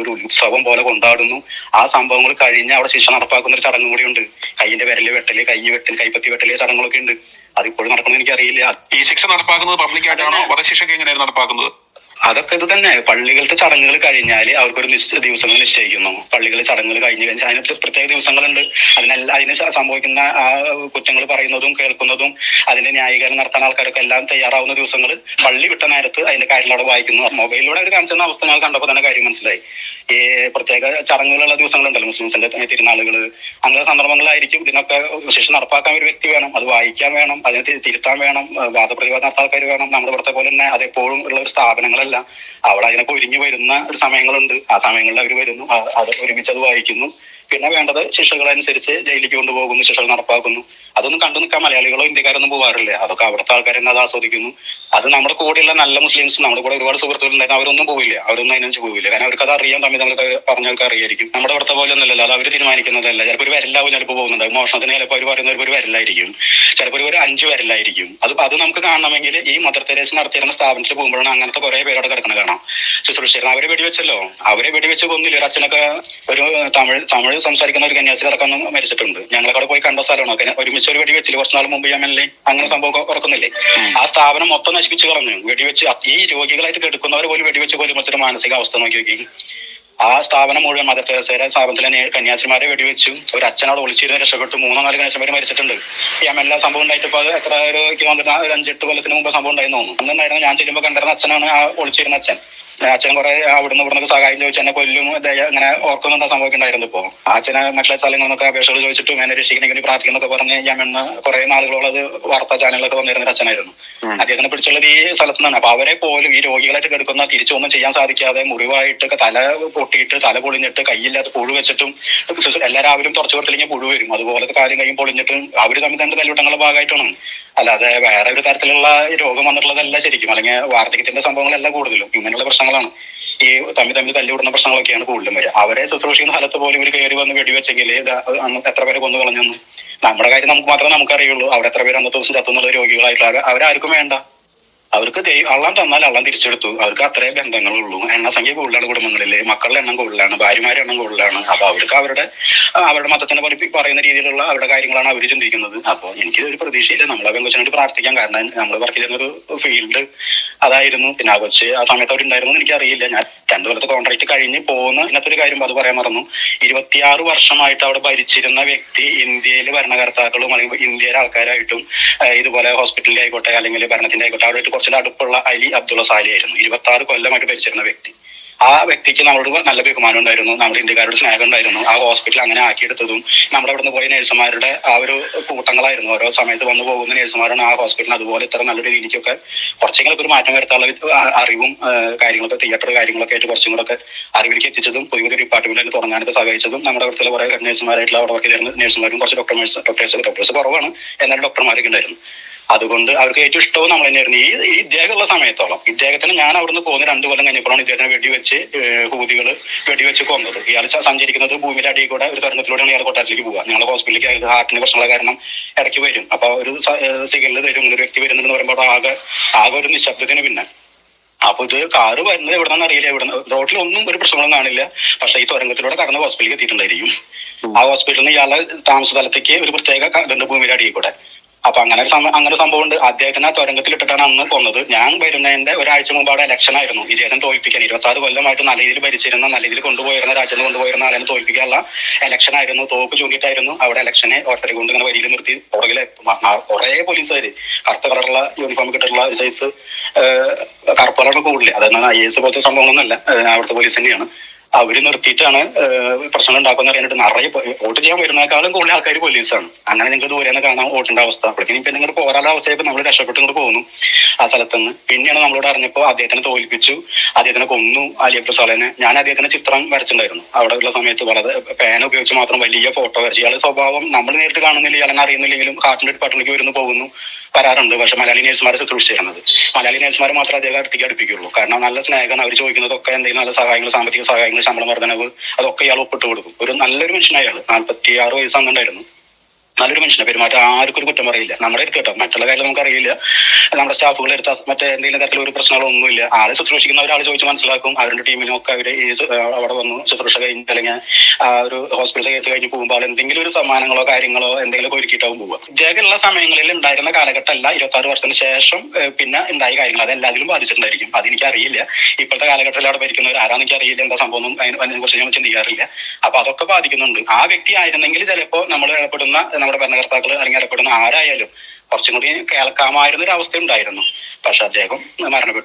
ഒരു ഉത്സവം പോലെ കൊണ്ടാടുന്നു. ആ സംഭവങ്ങൾ കഴിഞ്ഞ് അവിടെ ശിക്ഷ നടപ്പാക്കുന്ന ഒരു ചടങ്ങ് കൂടിയുണ്ട്. കൈയിന്റെ വിരൽ വെട്ടൽ കൈ വെട്ടൽ കൈപ്പത്തി വെട്ടൽ ചടങ്ങുകളൊക്കെ ഉണ്ട്. അതിപ്പോഴും നടക്കണമെന്ന് എനിക്കറിയില്ല. ഈ ശിക്ഷ നടപ്പാക്കുന്നത് പബ്ലിക് ആയിട്ടാണോ? വധശിക്ഷയ്ക്ക് എങ്ങനെയാണ് നടപ്പാക്കുന്നത്? അതൊക്കെ ഇത് തന്നെ പള്ളികളുടെ ചടങ്ങുകൾ കഴിഞ്ഞാൽ അവർക്കൊരു നിശ്ചിത ദിവസങ്ങൾ നിശ്ചയിക്കുന്നു. പള്ളികളിലെ ചടങ്ങുകൾ കഴിഞ്ഞു കഴിഞ്ഞാൽ അതിന് പ്രത്യേക ദിവസങ്ങളുണ്ട്. അതിനെല്ലാം അതിന് സംഭവിക്കുന്ന ആ കുറ്റങ്ങൾ പറയുന്നതും കേൾക്കുന്നതും അതിന്റെ ന്യായീകരണം നടത്താൻ ആൾക്കാരൊക്കെ എല്ലാം തയ്യാറാവുന്ന ദിവസങ്ങൾ പള്ളി വിട്ട നേരത്ത് അതിന്റെ കാര്യങ്ങൾ അവിടെ വായിക്കുന്നു. മൊബൈലിലൂടെ അവർ കാണിച്ചിരുന്ന അവസ്ഥ ഞങ്ങൾ കണ്ടപ്പോൾ തന്നെ കാര്യം മനസ്സിലായി. ഈ പ്രത്യേക ചടങ്ങുകളുള്ള ദിവസങ്ങളുണ്ടല്ലോ. മുസ്ലിംസിന്റെ തിരുനാളുകൾ അങ്ങനെ സന്ദർഭങ്ങളായിരിക്കും ഇതിനൊക്കെ ശിക്ഷ നടപ്പാക്കാൻ ഒരു വ്യക്തി വേണം. അത് വായിക്കാൻ വേണം. അതിനെ തിരുത്താൻ വേണം. വാദപ്രതിവാദ നടത്താൻ ആൾക്കാർ വേണം. നമ്മുടെ ഇവിടുത്തെ പോലെ തന്നെ അതെപ്പോഴും ഉള്ള ഒരു സ്ഥാപനങ്ങളല്ല അവിടെ അതിനൊക്കെ ഒരുങ്ങി വരുന്ന ഒരു സമയങ്ങളുണ്ട്. ആ സമയങ്ങളിൽ അവർ വരുന്നു. അത് ഒരുമിച്ച് അത് വായിക്കുന്നു. പിന്നെ വേണ്ടത് ശിക്ഷകൾ അനുസരിച്ച് ജയിലിലേക്ക് കൊണ്ടുപോകുന്നു ശിക്ഷകൾ നടപ്പാക്കുന്നു. അതൊന്നും കണ്ടു നിൽക്കാൻ മലയാളികളോ ഇന്ത്യക്കാരൊന്നും പോകാറില്ല അതൊക്കെ അവിടുത്തെ ആൾക്കാർ തന്നെ അത് ആസ്വദിക്കുന്നു. അത് നമ്മുടെ കൂടെയുള്ള നല്ല മുസ്ലിംസ് നമ്മുടെ കൂടെ ഒരുപാട് സുഹൃത്തുക്കൾ ഉണ്ടായിരുന്നു അവരൊന്നും പോവില്ല. അവരൊന്നും അതിനനുസരിച്ച് പോവില്ല. കാരണം അവർക്ക് അത് അറിയാൻ തമ്മിൽ നമ്മൾ പറഞ്ഞവർക്ക് അറിയായിരിക്കും നമ്മുടെ അവിടുത്തെ പോലെ ഒന്നുമല്ലല്ലോ. അത് അവർ തീരുമാനിക്കുന്നതല്ല. ചിലപ്പോൾ ഒരു വരല്ലാവും ചിലപ്പോൾ പോകുന്നുണ്ട് മോഷണത്തിന് ചിലപ്പോൾ അവർ പറയുന്ന ഒരു വരല്ലായിരിക്കും. ചിലപ്പോൾ ഒരു അഞ്ച് വരല്ലായിരിക്കും. അത് അത് നമുക്ക് കാണണമെങ്കിൽ ഈ മദർ തെരേസ നടത്തിയിരുന്ന സ്ഥാപനത്തിൽ പോകുമ്പോഴാണ് അങ്ങനത്തെ കുറെ പേരോട് കിടക്കുന്നത് കാണാം. ശുശ്രൂഷ അവരെ വെടിവെച്ചല്ലോ. അവരെ വെടിവെച്ച് കൊന്നില്ല? ഒരു അച്ഛനൊക്കെ ഒരു തമിഴ് തമിഴ് സംസാരിക്കുന്ന ഒരു കന്യാസ്ത്രീ അടക്കം മരിച്ചിട്ടുണ്ട്. ഞങ്ങളവിടെ പോയി കണ്ട സ്ഥലമാണ്. ഒരുമിച്ച് ഒരു വെടിവെച്ചില്ല കുറച്ച് നാൾ മുമ്പ് യമനിലെ അങ്ങനെ സംഭവം ഉറക്കുന്നില്ലേ ആ സ്ഥാപനം മൊത്തം നശിപ്പിച്ചു കളഞ്ഞു. വെടിവെച്ച് ഈ രോഗികളായിട്ട് കെടുക്കുന്നവർ പോലും വെടിവെച്ച് കൊല്ലുമ്പോൾ മാനസിക അവസ്ഥ നോക്കി നോക്കി. ആ സ്ഥാപനം മുഴുവൻ മദർ തെരേസയുടെ സ്ഥാപനത്തിലെ കന്യാസ്ത്രീമാരെ വെടിവെച്ചു ഒരു അച്ഛനോട് ഒളിച്ചിരുന്ന് രക്ഷപ്പെട്ടു. മൂന്നോ നാല് കന്യാസ്ത്രീമാര് മരിച്ചിട്ടുണ്ട്. എല്ലാ സംഭവം ഉണ്ടായിട്ട് ഇപ്പൊ അത് എത്ര ഒരു ഒരു അഞ്ചെട്ട് കൊല്ലത്തിന് മുമ്പ് സംഭവം ഉണ്ടായിരുന്നു തോന്നുന്നു. അന്നുണ്ടായിരുന്നു ഞാൻ ചെല്ലുമ്പോൾ കണ്ടിരുന്ന അച്ഛനാണ് ആ ഒളിച്ചിരുന്ന അച്ഛൻ. അച്ഛൻ കുറെ അവിടുന്ന് ഇവിടുന്ന് സഹായം ചോദിച്ചു എന്നെ കൊല്ലും അങ്ങനെ ഓർക്കുന്നുണ്ട് സംഭവം ഉണ്ടായിരുന്നു ഇപ്പോ. അച്ഛനെ മറ്റുള്ള സ്ഥലങ്ങളൊക്കെ അപേക്ഷകൾ ചോദിച്ചിട്ടും എന്നെ രക്ഷിക്കണമെങ്കിൽ പ്രാർത്ഥിക്കുന്നൊക്കെ പറഞ്ഞ് ഞാൻ എന്ന് കുറെ നാളുകളോളം അത് വാർത്താ ചാനലിലൊക്കെ വന്നിരുന്ന അച്ഛനായിരുന്നു. അദ്ദേഹത്തിനെ പിടിച്ചുള്ളത് ഈ സ്ഥലത്ത് നിന്നാണ് അപ്പൊ അവരെ പോലും ഈ രോഗികളായിട്ട് കിടക്കുന്ന തിരിച്ചൊന്നും ചെയ്യാൻ സാധിക്കാതെ മുറിവായിട്ട് തല പൊട്ടിയിട്ട് തല പൊളിഞ്ഞിട്ട് കയ്യില്ലാത്ത പുഴു വെച്ചിട്ടും എല്ലാ രാവിലും തുറച്ചു കൊടുത്തില്ലെങ്കിൽ പുഴു വരും. അതുപോലത്തെ കാര്യം കൈയും പൊളിഞ്ഞിട്ടും അവർ തമ്മിൽ തന്നെ തല്ലുവട്ടങ്ങളുടെ ഭാഗമായിട്ടാണ്. അല്ലാതെ വേറെ ഒരു തരത്തിലുള്ള രോഗം വന്നിട്ടുള്ളതല്ല ശരിക്കും. അല്ലെങ്കിൽ വാർദ്ധക്യത്തിന്റെ സംഭവങ്ങളെല്ലാം കൂടുതലും. ഇങ്ങനെയുള്ള പ്രശ്നങ്ങളാണ്. ഈ തമ്മിൽ തമ്മിൽ തല്ലിവിടുന്ന പ്രശ്നങ്ങളൊക്കെയാണ് കൂടുതലും വരിക. അവരെ ശുശ്രൂഷിക്കുന്ന സ്ഥലത്ത് പോലും ഇവർ കയറി വന്ന് വെടിവെച്ചെങ്കിൽ എത്ര പേരെ കൊന്നു കളഞ്ഞെന്ന് നമ്മുടെ കാര്യം നമുക്ക് മാത്രമേ നമുക്കറിയുള്ളൂ. അവിടെ എത്ര പേര് അന്നത്തെ ദിവസം ചത്തുന്നുള്ള രോഗികളായിട്ടുള്ള അവരാർക്കും വേണ്ട. അവർക്ക് അള്ളാൻ തന്നാൽ അള്ളാൻ തിരിച്ചെടുത്തു. അവർക്ക് അത്രേ ബന്ധങ്ങളുള്ളൂ. എണ്ണസംഖ്യ കൂടുതലാണ് കുടുംബങ്ങളിൽ മക്കളുടെ എണ്ണം കൂടുതലാണ്. ഭാര്യമാരുടെ എണ്ണം കൂടുതലാണ്. അപ്പൊ അവർക്ക് അവരുടെ അവരുടെ മതത്തിനെ പഠിപ്പി പറയുന്ന രീതിയിലുള്ള അവരുടെ കാര്യങ്ങളാണ് അവർ ചിന്തിക്കുന്നത്. അപ്പോൾ എനിക്ക് ഒരു പ്രതീക്ഷയില്ല. നമ്മളെ പെങ്കൊച്ചിനായിട്ട് പ്രാർത്ഥിക്കാൻ കാരണം നമ്മൾ വർക്ക് ചെയ്യുന്ന ഒരു ഫീൽഡ് അതായിരുന്നു. പിന്നെ ആ കൊച്ച് ആ സമയത്ത് അവിടെ ഉണ്ടായിരുന്നു എനിക്ക് അറിയില്ല ഞാൻ രണ്ടു കൊല്ലത്തെ കോൺട്രാക്ട് കഴിഞ്ഞ് പോകുന്ന ഇന്നത്തെ ഒരു കാര്യം അത് പറയാൻ മറന്നു. ഇരുപത്തിയാറ് വർഷമായിട്ട് അവിടെ ഭരിച്ചിരുന്ന വ്യക്തി ഇന്ത്യയിലെ ഭരണകർത്താക്കളും അല്ലെങ്കിൽ ഇന്ത്യയിലെ ആൾക്കാരായിട്ടും ഇതുപോലെ ഹോസ്പിറ്റലിലെ ആയിക്കോട്ടെ അല്ലെങ്കിൽ ഭരണത്തിന്റെ ആയിക്കോട്ടെ അവരായിട്ട് കുറച്ചുകൂടെ അടുപ്പുള്ള അലി അബ്ദുള്ള സാലി ആയിരുന്നു. ഇരുപത്തി ആറ് കൊല്ലമായിട്ട് ഭരിച്ചിരുന്ന വ്യക്തി. ആ വ്യക്തിക്ക് നമ്മളോട് നല്ല ബഹുമാനം ഉണ്ടായിരുന്നു. നമ്മുടെ ഇന്ത്യക്കാരോട് സ്നേഹം ഉണ്ടായിരുന്നു. ആ ഹോസ്പിറ്റൽ അങ്ങനെ ആക്കിയെടുത്തതും നമ്മുടെ അവിടുന്ന് പോയ നഴ്സുമാരുടെ ആ ഒരു കൂട്ടങ്ങളായിരുന്നു. ഓരോ സമയത്ത് വന്നു പോകുന്ന നഴ്സുമാരാണ് ആ ഹോസ്പിറ്റലിന് അതുപോലെ ഇത്ര നല്ലൊരു രീതിക്കൊക്കെ കുറച്ചെങ്കിലും ഒരു മാറ്റം വരുത്താനുള്ള അറിവും കാര്യങ്ങളൊക്കെ തിയേറ്റർ കാര്യങ്ങളൊക്കെ ആയിട്ട് കുറച്ചും കൂടെ ഒക്കെ അറിവിലേക്ക് എത്തിച്ചതും പുതിയ പുതിയ ഡിപ്പാർട്ട്മെന്റിൽ തുടങ്ങാനൊക്കെ സഹായിച്ചതും നമ്മുടെ അവിടുത്തെ കുറെ നഴ്സുമാരായിട്ടുള്ള അവിടെ വർക്ക് ചെയ്തിരുന്ന നഴ്സുമാരും കുറച്ച് ഡോക്ടർമാർ ഡോക്ടേഴ്സ് ഡോക്ടേഴ്സ് കുറവാണ്. എന്നാലും ഡോക്ടർമാരൊക്കെ ഉണ്ടായിരുന്നു. അതുകൊണ്ട് അവർക്ക് ഏറ്റവും ഇഷ്ടവും നമ്മൾ തന്നെയായിരുന്നു. ഈ ഈ ഇദ്ദേഹമുള്ള സമയത്തോളം ഇദ്ദേഹത്തിന് ഞാൻ അവിടുന്ന് പോകുന്ന രണ്ടു കൊല്ലം കഴിഞ്ഞപ്പോഴാണ് ഇദ്ദേഹത്തിനെ വെടിവെച്ച് ഹൂതികൾ വെടിവെച്ച് കൊന്നത്. ഇയാൾ സഞ്ചരിക്കുന്നത് ഭൂമിയുടെ അടിയിൽ കൂടെ ഒരു തരുണത്തിലൂടെയാണ് ഇയാൾ കൊട്ടാരത്തിലേക്ക് പോകുക ഞങ്ങൾ ഹോസ്പിറ്റലിലേക്ക് അയാൾക്ക് ഹാർട്ടിന് പ്രശ്നമുള്ള കാരണം ഇടയ്ക്ക് വരും. അപ്പൊ ഒരു സിഗ്നലിൽ തരും ഒരു വ്യക്തി വരുന്നുണ്ടെന്ന് പറയുമ്പോൾ ആകെ ആകെ ഒരു നിശബ്ദത്തിന് പിന്നെ അപ്പൊ ഇത് കാറ് വരുന്നത് എവിടെ നിന്ന് അറിയില്ല. എവിടെ റോഡിൽ ഒന്നും ഒരു പ്രശ്നങ്ങളും കാണില്ല. പക്ഷെ ഈ തുരങ്കത്തിലൂടെ കടന്ന് ഹോസ്പിറ്റലിൽ എത്തിയിട്ടുണ്ടായിരിക്കും. ആ ഹോസ്പിറ്റലിൽ നിന്ന് ഇയാളെ താമസ സ്ഥലത്തേക്ക് ഒരു പ്രത്യേക ഭൂമിയിലെ അടിയിൽ കൂടെ. അപ്പൊ അങ്ങനെ അങ്ങനെ സംഭവം ഉണ്ട് അദ്ദേഹത്തിന് ഇട്ടിട്ടാണ് അന്ന് കൊന്നത്. ഞാൻ വരുന്നതിന്റെ ഒരാഴ്ച മുമ്പ് അവിടെ ഇലക്ഷൻ ആയിരുന്നു. ഇദ്ദേഹം തോൽപ്പിക്കാൻ ഇരുപത്തി ആറ് കൊല്ലമായിട്ട് നല്ല രീതിയിൽ ഭരിച്ചിരുന്ന നല്ല രീതിയിൽ കൊണ്ടുപോയിരുന്ന രാജ്യത്ത് കൊണ്ടുപോയിരുന്ന ആളെ തോൽപ്പിക്കാനുള്ള ഇലക്ഷൻ ആയിരുന്നു. തോക്ക് ചൂണ്ടിയിട്ടായിരുന്നു അവിടെ ഇലക്ഷനെ ഓരോരുത്തരെ കൊണ്ട് ഇങ്ങനെ വരിയിൽ നിർത്തി പുറകിലെ കുറെ പോലീസുകാർ കറുത്ത കളറുള്ള യൂണിഫോം കിട്ടിയിട്ടുള്ള സൈസ് കറുപ്പ് കളറൊക്കെ കൂടുതൽ അതെന്നാണ് ഐ എസ് പോലത്തെ സംഭവങ്ങളൊന്നുമല്ല. അവിടുത്തെ പോലീസ് തന്നെയാണ്. അവർ നിർത്തിയിട്ടാണ് പ്രശ്നങ്ങൾ പ്രശ്നം ഉണ്ടാക്കുന്ന അറിയാനായിട്ട് നിറയെ വോട്ട് ചെയ്യാൻ വരുന്നേക്കാളും കൂടുതൽ ആൾക്കാർ പോലീസാണ്. അങ്ങനെ നിങ്ങൾക്ക് ദൂരെ നിന്ന് കാണാൻ വോട്ടിന്റെ അവസ്ഥ. അപ്പോഴേക്കും ഇപ്പൊ നിങ്ങൾ പോരാളുടെ അവസ്ഥയപ്പോൾ നമ്മൾ രക്ഷപ്പെട്ട് ഇങ്ങോട്ട് പോകുന്നു ആ സ്ഥലത്ത് നിന്ന് പിന്നെയാണ് നമ്മളോട് അറിഞ്ഞപ്പോൾ അദ്ദേഹത്തിനെ തോൽപ്പിച്ചു അദ്ദേഹത്തിനെ കൊന്നു അലി അബ്ദുൽ ഞാൻ അദ്ദേഹത്തിന്റെ ചിത്രം വരച്ചിട്ടുണ്ടായിരുന്നു. അവിടെ ഉള്ള സമയത്ത് വളരെ പേന ഉപയോഗിച്ച് മാത്രം വലിയ ഫോട്ടോ വരച്ചു. ഇയാളുടെ സ്വഭാവം നമ്മൾ നേരിട്ട് കാണുന്നില്ല ഇയാളെ അറിയുന്നില്ലെങ്കിലും കാട്ടിന്റെ പട്ടണിക്ക് വരുന്നു പോകുന്നു വരാറുണ്ട്. പക്ഷെ മലയാളി നേഴ്സുമാരെ ശുശ്രൂഷിച്ചിരുന്നത്. മലയാളി നേഴ്സുമാർ മാത്രമേ അദ്ദേഹം അടുത്തേക്ക് അടുപ്പിക്കുള്ളൂ കാരണം നല്ല സ്നേഹം അവർ ചോദിക്കുന്നതൊക്കെ എന്തെങ്കിലും നല്ല സഹായങ്ങൾ സാമ്പത്തിക സഹായങ്ങൾ ശമ്പളം വർധനവ് അതൊക്കെ ഇയാൾ ഒപ്പിട്ട് കൊടുക്കും. ഒരു നല്ലൊരു മനുഷ്യനായ ആൾ നാൽപ്പത്തി ആറ് വയസ്സാകുന്നുണ്ടായിരുന്നു നല്ലൊരു മനുഷ്യനെ പെരുമാറ്റം ആർക്കും ഒരു കുറ്റം പറയില്ല. നമ്മുടെ അടുത്ത് കേട്ടോ മറ്റുള്ള കാര്യം നമുക്കറിയില്ല നമ്മുടെ സ്റ്റാഫുകൾ എടുത്ത മറ്റേ എന്തെങ്കിലും തരത്തിൽ ഒരു പ്രശ്നങ്ങളൊന്നുമില്ല. ആളെ ശുശ്രൂഷിക്കുന്ന ഒരാൾ ചോദിച്ച് മനസ്സിലാക്കും. അവരുടെ ടീമിനൊക്കെ അവർ ഈ അവിടെ വന്നു. ശുശ്രൂഷ കഴിഞ്ഞ് അല്ലെങ്കിൽ ആ ഒരു ഹോസ്പിറ്റൽ കേസ് കഴിഞ്ഞ് പോകുമ്പോൾ എന്തെങ്കിലും ഒരു സമ്മാനങ്ങളോ കാര്യങ്ങളോ എന്തെങ്കിലും ഒരുക്കിയിട്ടാവും പോവുക. ജയകുള്ള സമയങ്ങളിൽ ഉണ്ടായിരുന്ന കാലഘട്ടമല്ല ഇരുപത്തി ആറ് വർഷത്തിന് ശേഷം പിന്നെ ഉണ്ടായ കാര്യങ്ങൾ. അത് എല്ലാത്തിലും ബാധിച്ചിട്ടുണ്ടായിരിക്കും. അതെനിക്ക് അറിയില്ല. ഇപ്പോഴത്തെ കാലഘട്ടത്തിൽ അവിടെ ഭരിക്കുന്നവർ ആരാന്ന് എനിക്ക് അറിയില്ല. എന്താ സംഭവം അതിനെ കുറിച്ച് ഞാൻ ചിന്തിക്കാറില്ല. അപ്പൊ അതൊക്കെ ബാധിക്കുന്നുണ്ട്. ആ വ്യക്തി ആയിരുന്നെങ്കിൽ ചിലപ്പോ നമ്മൾ ഇടപെടുന്ന നമ്മുടെ ഭരണകർത്താക്കൾ അല്ലെങ്കിൽ ഇടപെടുന്ന ആരായാലും കുറച്ചും കൂടി കേൾക്കാമായിരുന്ന ഒരു അവസ്ഥ ഉണ്ടായിരുന്നു പക്ഷെ അദ്ദേഹം മരണപ്പെട്ടു.